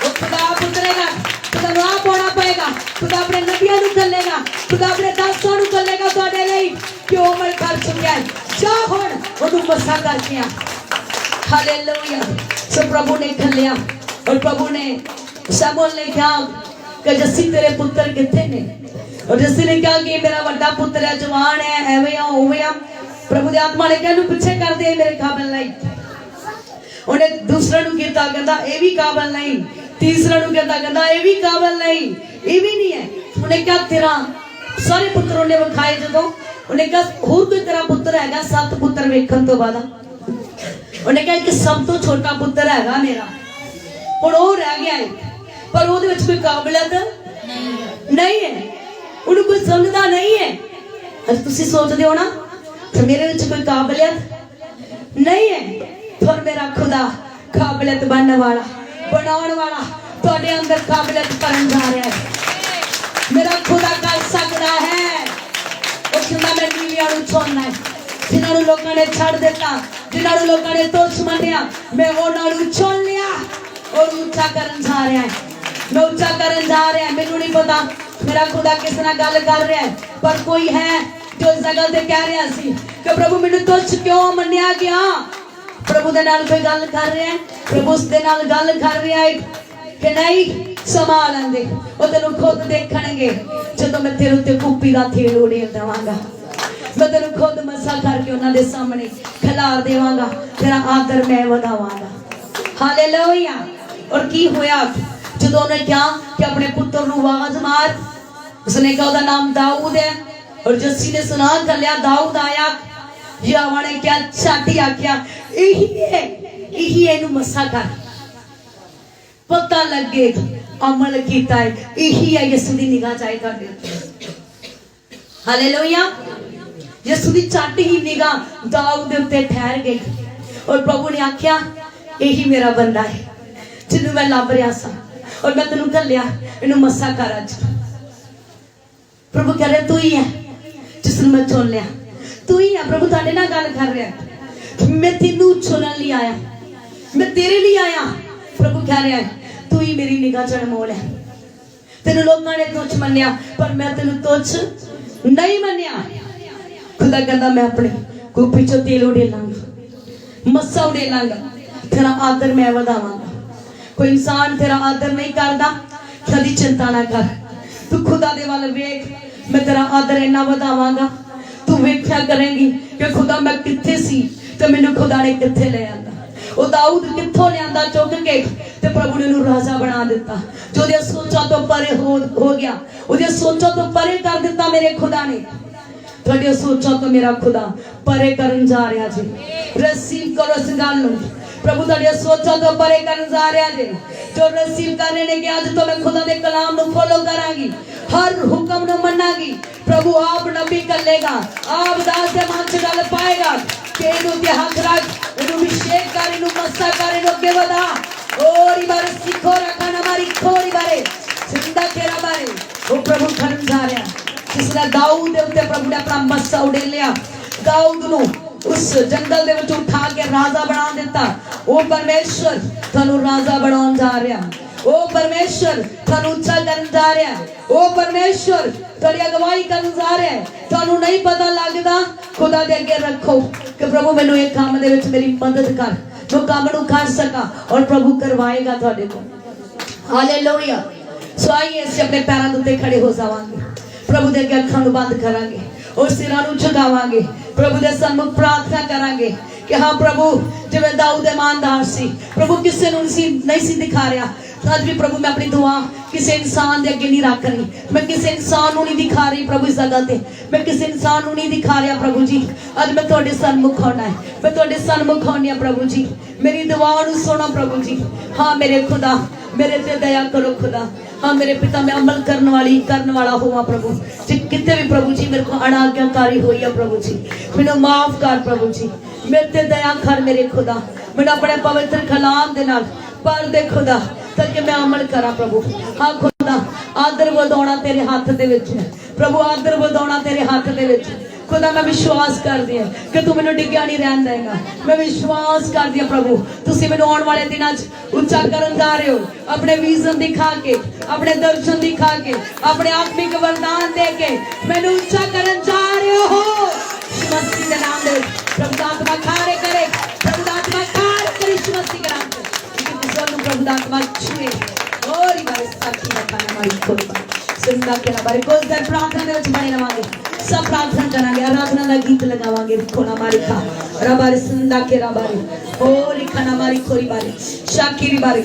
ਉਹ ਖੁਦਾ ਪੁੱਤਰੇਗਾ ਖੁਦਾ ਨੂੰ ਆਪ ਆਉਣਾ ਪਏਗਾ। ਖੁਦਾ ਆਪਣੇ ਨਬੀਆਂ ਨੂੰ ਕੱਲੇਗਾ ਖੁਦਾ ਆਪਣੇ ਦਾਸਾਂ ਨੂੰ ਕੱਲੇਗਾ ਤੁਹਾਡੇ ਲਈ। ਕਿਉਂ ਮਰ ਕਰ ਚੁੱਕਿਆ ਜਾ ਹੁਣ, ਉਹਨੂੰ ਮੱਸਾ ਕਰਕੇ ਆ ਹਾਲੇਲੂਇਆ ਸੋ ਪ੍ਰਭੂ ਨੇ ਖੱਲਿਆ ਔਰ ਪ੍ਰਭੂ ਨੇ ਸ਼ਮੂਏਲ ਨੇ ਕਿਹਾ ਕਿ ਜੱਸੀ ਤੇਰੇ ਪੁੱਤਰ ਕਿੱਥੇ ਨੇ ਔਰ ਜੱਸੀ ਨੇ ਕਿਹਾ ਕਿ ਇਹ ਮੇਰਾ ਵੱਡਾ ਪੁੱਤਰ ਹੈ ਜਵਾਨ ਹੈ ਐਵੇਂ ਆ ਉਵੇਂ ਆ ਪ੍ਰਭੂ ਦੀ ਆਤਮਾ ਨੇ ਕਿਹਾ ਇਹਨੂੰ ਪਿੱਛੇ ਕਰ ਦੇ ਇਹ ਮੇਰੇ ਕਾਬਲ ਨਹੀਂ ਉਹਨੇ ਦੂਸਰੇ ਨੂੰ ਕੀਤਾ ਕਹਿੰਦਾ ਇਹ ਵੀ ਕਾਬਲ ਨਹੀਂ ਤੀਸਰੇ ਨੂੰ ਕਹਿੰਦਾ ਕਹਿੰਦਾ ਇਹ ਵੀ ਕਾਬਲ ਨਹੀਂ ਇਹ ਵੀ ਨਹੀਂ ਹੈ ਉਹਨੇ ਕਿਹਾ ਤੇਰਾ ਸਾਰੇ ਪੁੱਤਰ ਉਹਨੇ ਵਿਖਾਏ ਜਦੋਂ ਉਹਨੇ ਕਿਹਾ ਹੋਰ ਕੋਈ ਤੇਰਾ ਪੁੱਤਰ ਹੈਗਾ ਸੱਤ ਪੁੱਤਰ ਵੇਖਣ ਤੋਂ ਬਾਅਦ ਉਹਨੇ ਕਿਹਾ ਕਿ ਸਭ ਤੋਂ ਛੋਟਾ ਪੁੱਤਰ ਹੈਗਾ ਮੇਰਾ। ਹੁਣ ਉਹ ਰਹਿ ਗਿਆ ਹੈ ਪਰ ਉਹਦੇ ਵਿੱਚ ਕੋਈ ਕਾਬਲੀਅਤ ਨਹੀਂ। ਹੈ ਉਹਨੂੰ ਕੋਈ ਸਮਝਦਾ ਨਹੀਂ ਹੈ ਅੱਜ ਤੁਸੀਂ ਸੋਚਦੇ ਹੋ ਨਾ ਕਿ ਮੇਰੇ ਵਿੱਚ ਕੋਈ ਕਾਬਲੀਅਤ ਨਹੀਂ ਹੈ ਪਰ ਮੇਰਾ ਖੁਦਾ ਕਾਬਲੀਅਤ ਬਣਨ ਵਾਲਾ ਬਣਾਉਣ ਵਾਲਾ ਤੁਹਾਡੇ ਅੰਦਰ ਕਾਬਲੀਅਤ ਕਰਨ ਜਾ ਰਿਹਾ ਹੈ ਮੇਰਾ ਖੁਦਾ ਕਰ ਸਕਦਾ ਹੈ। ਉਹ ਕਹਿੰਦਾ ਮੈਂ ਨੀਵਿਆਂ ਨੂੰ ਚੁਣਨਾ ਹੈ ਜਿਨ੍ਹਾਂ ਨੂੰ ਲੋਕਾਂ ਨੇ ਛੱਡ ਦਿੱਤਾ ਜਿਨ੍ਹਾਂ ਨੂੰ ਲੋਕਾਂ ਨੇ ਤੁੱਛ ਮੰਨਿਆ ਮੈਂ ਉਹਨਾਂ ਨੂੰ ਚੁਣ ਲਿਆ। ਔਰ ਉੱਚਾ ਕਰਨ ਜਾ ਰਿਹਾ ਹੈ। ਮੈਂ ਉੱਚਾ ਕਰਨ ਜਾ ਰਿਹਾ ਮੈਨੂੰ ਨਹੀਂ ਪਤਾ ਮੇਰਾ ਖੁਦਾ ਕਿਸ ਨਾਲ ਗੱਲ ਕਰ ਰਿਹਾ ਹੈ। ਪਰ ਕੋਈ ਹੈ ਜੋ ਇਸ ਜਗ੍ਹਾ ਤੇ ਕਹਿ ਰਿਹਾ ਸੀ ਕਿ ਪ੍ਰਭੂ ਮੈਨੂੰ ਤੁੱਛ ਕਿਉਂ ਮੰਨਿਆ ਗਿਆ? ਪ੍ਰਭੂ ਦੇ ਨਾਲ ਕੋਈ ਗੱਲ ਕਰ ਰਿਹਾ ਹੈ? ਪ੍ਰਭੂ ਉਸ ਦੇ ਨਾਲ ਗੱਲ ਕਰ ਰਿਹਾ ਹੈ ਕਿ ਨਹੀਂ? ਸਮਾ ਲੈਂਦੇ ਉਹ ਤੈਨੂੰ ਖੁਦ ਦੇਖਣਗੇ। ਜਦੋਂ ਮੈਂ ਤੇਰੇ ਉੱਤੇ ਕੁੱਪੀ ਦਾ ਥੇਲ ਉਡੇਲ ਦੇਵਾਂਗਾ। ਮੈਂ ਤੈਨੂੰ ਖੁਦ ਮਸਾ ਕਰਕੇ ਉਹਨਾਂ ਦੇ ਸਾਹਮਣੇ ਖਿਲਾਰ ਦੇਵਾਂਗਾ, ਤੇਰਾ ਆਦਰ ਮੈਂ ਵਧਾਵਾਂਗਾ। ਹਾਲੇਲੂਇਆ ਔਰ ਕੀ ਹੋਇਆ? ਜਦੋਂ ਉਹਨੇ ਕਿਹਾ ਕਿ ਆਪਣੇ ਪੁੱਤਰ ਨੂੰ ਆਵਾਜ਼ ਮਾਰ, ਉਸਨੇ ਕਿਹਾ, ਉਹਦਾ ਨਾਮ ਦਾਊਦ ਹੈ। ਔਰ ਜੱਸੀ ਨੇ ਸੁਣਾ ਕਰ ਲਿਆ ਦਾਊਦ ਆਇਆ। ਯਾਵਾ ਨੇ ਕਿਹਾ ਛਾਤੀ ਆਖਿਆ, ਇਹੀ ਹੈ, ਇਹੀ ਇਹਨੂੰ ਮਸਾ ਕਰ। ਪਤਾ ਲੱਗੇ, ਅਮਲ ਕੀਤਾ ਹੈ। ਇਹੀ ਹੈ, ਯਿਸੂ ਦੀ ਨਿਗਾਹ ਚਾਹੇ ਤੁਹਾਡੇ ਉੱਤੇ। ਹਾਲੇਲੂਇਆ ਯਿਸੂ ਦੀ ਚੱਟ ਹੀ ਨਿਗਾਹ ਦਾਗ ਦੇ ਉੱਤੇ ਠਹਿਰ ਗਈ। ਔਰ ਪ੍ਰਭੂ ਨੇ ਆਖਿਆ, ਇਹੀ ਮੇਰਾ ਬੰਦਾ ਹੈ, ਜਿਹਨੂੰ ਮੈਂ ਲੱਭ ਰਿਹਾ ਸਾਂ। ਔਰ ਮੈਂ ਤੈਨੂੰ ਘੱਲਿਆ, ਇਹਨੂੰ ਮੱਸਾ ਕਰ ਅੱਜ। ਪ੍ਰਭੂ ਕਹ ਰਿਹਾ, ਤੂੰ ਹੀ ਹੈ ਜਿਸ ਨੂੰ ਮੈਂ ਚੁਣ ਲਿਆ। ਤੂੰ ਹੀ ਹੈ ਪ੍ਰਭੂ, ਤੁਹਾਡੇ ਨਾਲ ਗੱਲ ਕਰ ਰਿਹਾ ਮੈਂ ਤੈਨੂੰ ਚੁਣਨ ਲਈ ਆਇਆ। ਮੈਂ ਤੇਰੇ ਲਈ ਆਇਆ। ਪ੍ਰਭੂ ਕਹਿ ਰਿਹਾ ਤੂੰ ਹੀ ਮੇਰੀ ਨਿਗਾਹ ਚ ਅਨਮੋਲ ਹੈ। ਤੈਨੂੰ ਲੋਕਾਂ ਨੇ ਤੁੱਛ ਮੰਨਿਆ, ਪਰ ਮੈਂ ਤੈਨੂੰ ਤੁੱਛ ਨਹੀਂ ਮੰਨਿਆ। ਖੁਦਾ ਕਹਿੰਦਾ, ਮੈਂ ਆਪਣੇ ਕੋਪੀ ਚੋਂ ਤੇਲ ਉਡੇਲਾਂਗਾ, ਮੱਸਾ ਉਡੇਲਾਂਗਾ, ਤੇਰਾ ਆਦਰ ਮੈਂ ਵਧਾਵਾਂਗਾ। ਕੋਈ ਇਨਸਾਨ ਤੇਰਾ ਆਦਰ ਨਹੀਂ ਕਰਦਾ ਕਦੀ ਚਿੰਤਾ ਨਾ ਕਰ। ਤੂੰ ਖੁਦਾ ਦੇ ਵੱਲ ਵੇਖ, ਮੈਂ ਤੇਰਾ ਆਦਰ ਇੰਨਾ ਵਧਾਵਾਂਗਾ। ਤੂੰ ਵੇਖਿਆ ਕਰੇਂਗੀ ਕਿ ਖੁਦਾ ਮੈਂ ਕਿੱਥੇ ਸੀ ਤੇ ਮੈਨੂੰ ਖੁਦਾ ਨੇ ਕਿੱਥੇ ਲੈ ਆਂਦਾ। ਉਹ ਦਾਊਦ ਕਿੱਥੋਂ ਲਿਆਂਦਾ ਚੁੱਕ ਕੇ ਤੇ ਪ੍ਰਭੂ ਨੇ ਉਹਨੂੰ ਰਾਜਾ ਬਣਾ ਦਿੱਤਾ। ਜੋ ਉਹਦੀਆਂ ਸੋਚਾਂ ਤੋਂ ਪਰੇ ਹੋ ਹੋ ਗਿਆ, ਉਹਦੀਆਂ ਸੋਚਾਂ ਤੋਂ ਪਰੇ ਕਰ ਦਿੱਤਾ ਮੇਰੇ ਖੁਦਾ ਨੇ। ਤੁਹਾਡੀਆਂ ਸੋਚਾਂ ਤੋਂ ਮੇਰਾ ਖੁਦਾ ਪਰੇ ਕਰਨ ਜਾ ਰਿਹਾ ਜੀ ਰਸੀਵ ਕਰੋ ਇਸ ਗੱਲ ਨੂੰ ਪ੍ਰਭੂ ਤੁਹਾਡੀਆਂ ਸੋਚਾਂ ਤੋਂ ਪਰੇ ਕਰਨ ਜਾ ਰਿਹਾ ਜੀ ਜੋ ਰਸੀਵ ਕਰਨੇ ਨੇ ਕਿ ਅੱਜ ਤੋਂ ਮੈਂ ਖੁਦਾ ਦੇ ਕਲਾਮ ਨੂੰ ਫੋਲੋ ਕਰਾਂਗੀ ਹਰ ਹੁਕਮ ਨੂੰ ਮੰਨਾਂਗੀ ਪ੍ਰਭੂ ਆਪ ਨਬੀ ਕੱਲੇਗਾ ਆਪ ਦਾਸ ਦੇ ਮਨ ਚ ਗੱਲ ਪਾਏਗਾ ਕਿ ਇਹਨੂੰ ਤੇ ਹੱਥ ਰੱਖ ਇਹਨੂੰ ਅਭਿਸ਼ੇਕ ਕਰ ਇਹਨੂੰ ਮੱਸਾ ਕਰ ਇਹਨੂੰ ਅੱਗੇ ਵਧਾ ਔਰ ਬਾਰੇ ਸਿੱਖੋ ਰੱਖਣਾ ਮਾਰੀ ਖੋਰੀ ਬਾਰੇ ਜ਼ਿੰਦਾ ਤੇਰਾ ਬਾਰੇ ਉਹ ਪ੍ਰਭੂ ਕਰਨ ਜਾ ਰਿਹਾ ਦਾਊਦ ਦੇ ਉੱਤੇ ਪ੍ਰਭੂ ਨੇ ਆਪਣਾ ਮੱਸਾ ਉਡੇਲਿਆ। ਦਾਊਦ ਨੂੰ ਉਸ ਜੰਗਲ ਦੇ ਵਿੱਚ ਉਠਾ ਕੇ ਰਾਜਾ ਬਣਾ ਦਿੱਤਾ। ਉਹ ਪਰਮੇਸ਼ਰ ਤੁਹਾਨੂੰ ਰਾਜਾ ਬਣਾਉਣ ਜਾ ਰਿਹਾ। ਉਹ ਪਰਮੇਸ਼ਰ ਤੁਹਾਨੂੰ ਉੱਚਾ ਕਰਨ ਜਾ ਰਿਹਾ। ਉਹ ਪਰਮੇਸ਼ਰ ਤੁਹਾਡੀ ਅਗਵਾਈ ਕਰਨ ਜਾ ਰਿਹਾ। ਤੁਹਾਨੂੰ ਨਹੀਂ ਪਤਾ ਲੱਗਦਾ, ਖੁਦਾ ਦੇ ਅੱਗੇ ਰੱਖੋ ਕਿ ਪ੍ਰਭੂ ਮੈਨੂੰ ਇਹ ਕੰਮ ਦੇ ਵਿੱਚ ਮੇਰੀ ਮਦਦ ਕਰ। ਜੋ ਕੰਮ ਨੂੰ ਕਰ ਸਕਾਂ ਔਰ ਪ੍ਰਭੂ ਕਰਵਾਏਗਾ ਤੁਹਾਡੇ ਤੋਂ ਹਾਲੇਲੂਇਆ ਸੋ ਆਈਏ, ਅਸੀਂ ਆਪਣੇ ਪੈਰਾਂ ਦੇ ਉੱਤੇ ਖੜੇ ਹੋ ਜਾਵਾਂਗੇ। ਪ੍ਰਭੂ ਦੇ ਅੱਗੇ ਅੱਖਾਂ ਨੂੰ ਬੰਦ ਕਰਾਂਗੇ ਔਰ ਸਿਰਾਂ ਨੂੰ ਝੁਕਾਵਾਂਗੇ ਪ੍ਰਭੂ ਦੇ ਸਨਮੁਖ ਪ੍ਰਾਰਥਨਾ ਕਰਾਂਗੇ ਕਿ ਹਾਂ ਪ੍ਰਭੂ ਜਿਵੇਂ ਦਾਊਦ ਇਮਾਨਦਾਰ ਸੀ ਪ੍ਰਭੂ ਕਿਸੇ ਨੂੰ ਸੀ ਨਹੀਂ ਸੀ ਦਿਖਾ ਰਿਹਾ ਤਾਂ ਅੱਜ ਵੀ ਪ੍ਰਭੂ ਮੈਂ ਆਪਣੀ ਦੁਆ ਕਿਸੇ ਇਨਸਾਨ ਦੇ ਅੱਗੇ ਨਹੀਂ ਰੱਖ ਰਹੀ ਮੈਂ ਕਿਸੇ ਇਨਸਾਨ ਨੂੰ ਨਹੀਂ ਦਿਖਾ ਰਹੀ ਪ੍ਰਭੂ ਇਸ ਜਗ੍ਹਾ ਤੇ ਮੈਂ ਕਿਸੇ ਇਨਸਾਨ ਨੂੰ ਨਹੀਂ ਦਿਖਾ ਰਿਹਾ ਪ੍ਰਭੂ ਜੀ ਅੱਜ ਮੈਂ ਤੁਹਾਡੇ ਸਨਮੁਖ ਆਉਣਾ ਹੈ ਮੈਂ ਤੁਹਾਡੇ ਸਨਮੁਖ ਆਉਣੀ ਹਾਂ ਪ੍ਰਭੂ ਜੀ ਮੇਰੀ ਦੁਆ ਨੂੰ ਸੁਣੋ ਪ੍ਰਭੂ ਜੀ ਹਾਂ ਮੇਰੇ ਖੁਦਾ ਮੇਰੇ ਤੇ ਦਇਆ ਕਰੋ ਖੁਦਾ ਹਾਂ, ਮੇਰੇ ਪਿਤਾ, ਮੈਂ ਅਮਲ ਕਰਨ ਵਾਲੀ, ਕਰਨ ਵਾਲਾ ਹੋਵਾਂ ਪ੍ਰਭੂ। ਜੇ ਕਿਤੇ ਵੀ ਪ੍ਰਭੂ ਜੀ ਮੇਰੇ ਕੋ ਅਣਾਗਿਆਕਾਰੀ ਹੋਈ ਆ ਪ੍ਰਭੂ ਜੀ, ਮੈਨੂੰ ਮਾਫ ਕਰ ਪ੍ਰਭੂ ਜੀ। ਮੇਰੇ ਤੇ ਦਇਆ ਕਰ ਮੇਰੇ ਖੁਦਾ। ਮੈਨੂੰ ਆਪਣੇ ਪਵਿੱਤਰ ਕਲਾਮ ਦੇ ਨਾਲ ਪਰ ਦੇ ਖੁਦਾ, ਤਾਂ ਕਿ ਮੈਂ ਅਮਲ ਕਰਾਂ ਪ੍ਰਭੂ। ਹਾਂ, ਖੁਦਾ, ਆਦਰ ਵਧਾਉਣਾ ਤੇਰੇ ਹੱਥ ਦੇ ਵਿੱਚ ਹੈ। ਪ੍ਰਭੂ, ਆਦਰ ਵਧਾਉਣਾ ਤੇਰੇ ਹੱਥ ਦੇ ਵਿੱਚ। ਖੁਦਾ, ਮੈਂ ਵਿਸ਼ਵਾਸ ਕਰਦੀ ਹਾਂ ਕਿ ਤੂੰ ਮੈਨੂੰ ਡਿੱਗਿਆ ਨਹੀਂ ਰਹਿਣ ਦੇਗਾ। ਮੈਂ ਵਿਸ਼ਵਾਸ ਕਰਦੀ ਹਾਂ ਪ੍ਰਭੂ, ਤੁਸੀਂ ਮੈਨੂੰ ਆਉਣ ਵਾਲੇ ਦਿਨਾਂ 'ਚ ਉੱਚਾ ਕਰਨ ਜਾ ਰਹੇ ਹੋ। ਆਪਣੇ ਵਿਜ਼ਨ ਦਿਖਾ ਕੇ, ਆਪਣੇ ਦਰਸ਼ਨ ਦਿਖਾ ਕੇ, ਆਪਣੇ ਆਤਮਿਕ ਵਰਦਾਨ ਦੇ ਕੇ ਮੈਨੂੰ ਉੱਚਾ ਕਰਨ ਜਾ ਰਹੇ ਹੋ। ਮਸੀਹ ਦੇ ਨਾਮ ਦੇ ਵਿੱਚ ਪ੍ਰਭੂ ਦਾ ਆਤਮਾ ਖਾਰੇ ਕਰੇ। ਪ੍ਰਭੂ ਦਾ ਆਤਮਾ ਖਾਰ ਕਰੇ ਯਿਸੂ ਮਸੀਹ ਦੇ ਨਾਮ ਤੇ। ਕਿ ਵਿਜ਼ਨ ਨੂੰ ਪ੍ਰਭੂ ਦਾ ਆਤਮਾ ਛੂਏ। ਹੋਰ ਹੀ ਬਾਰੇ ਸਾਖੀ ਦਾ ਖਾਣਾ ਮਾਰੀ ਕੋਲ ਸਿੰਦਾ ਕੇ ਬਾਰੇ ਕੋਈ ਦਰ ਪ੍ਰਾਰਥਨਾ ਦੇ ਵਿੱਚ ਬਣੇ ਰਵਾਂਗੇ ਸਭ ਪ੍ਰਾਰਥਨਾ ਕਰਾਂਗੇ ਆਰਾਧਨਾ ਦਾ ਗੀਤ ਲਗਾਵਾਂਗੇ ਕੋਨਾ ਮਾਰੀ ਖਾ ਰਬਾਰੇ ਸਿੰਦਾ ਕੇ ਬਾਰੇ ਹੋਰ ਹੀ ਖਾਣਾ ਮਾਰੀ ਖੋਰੀ ਬਾਰੇ ਸ਼ਾਕਿਰੀ ਬਾਰੇ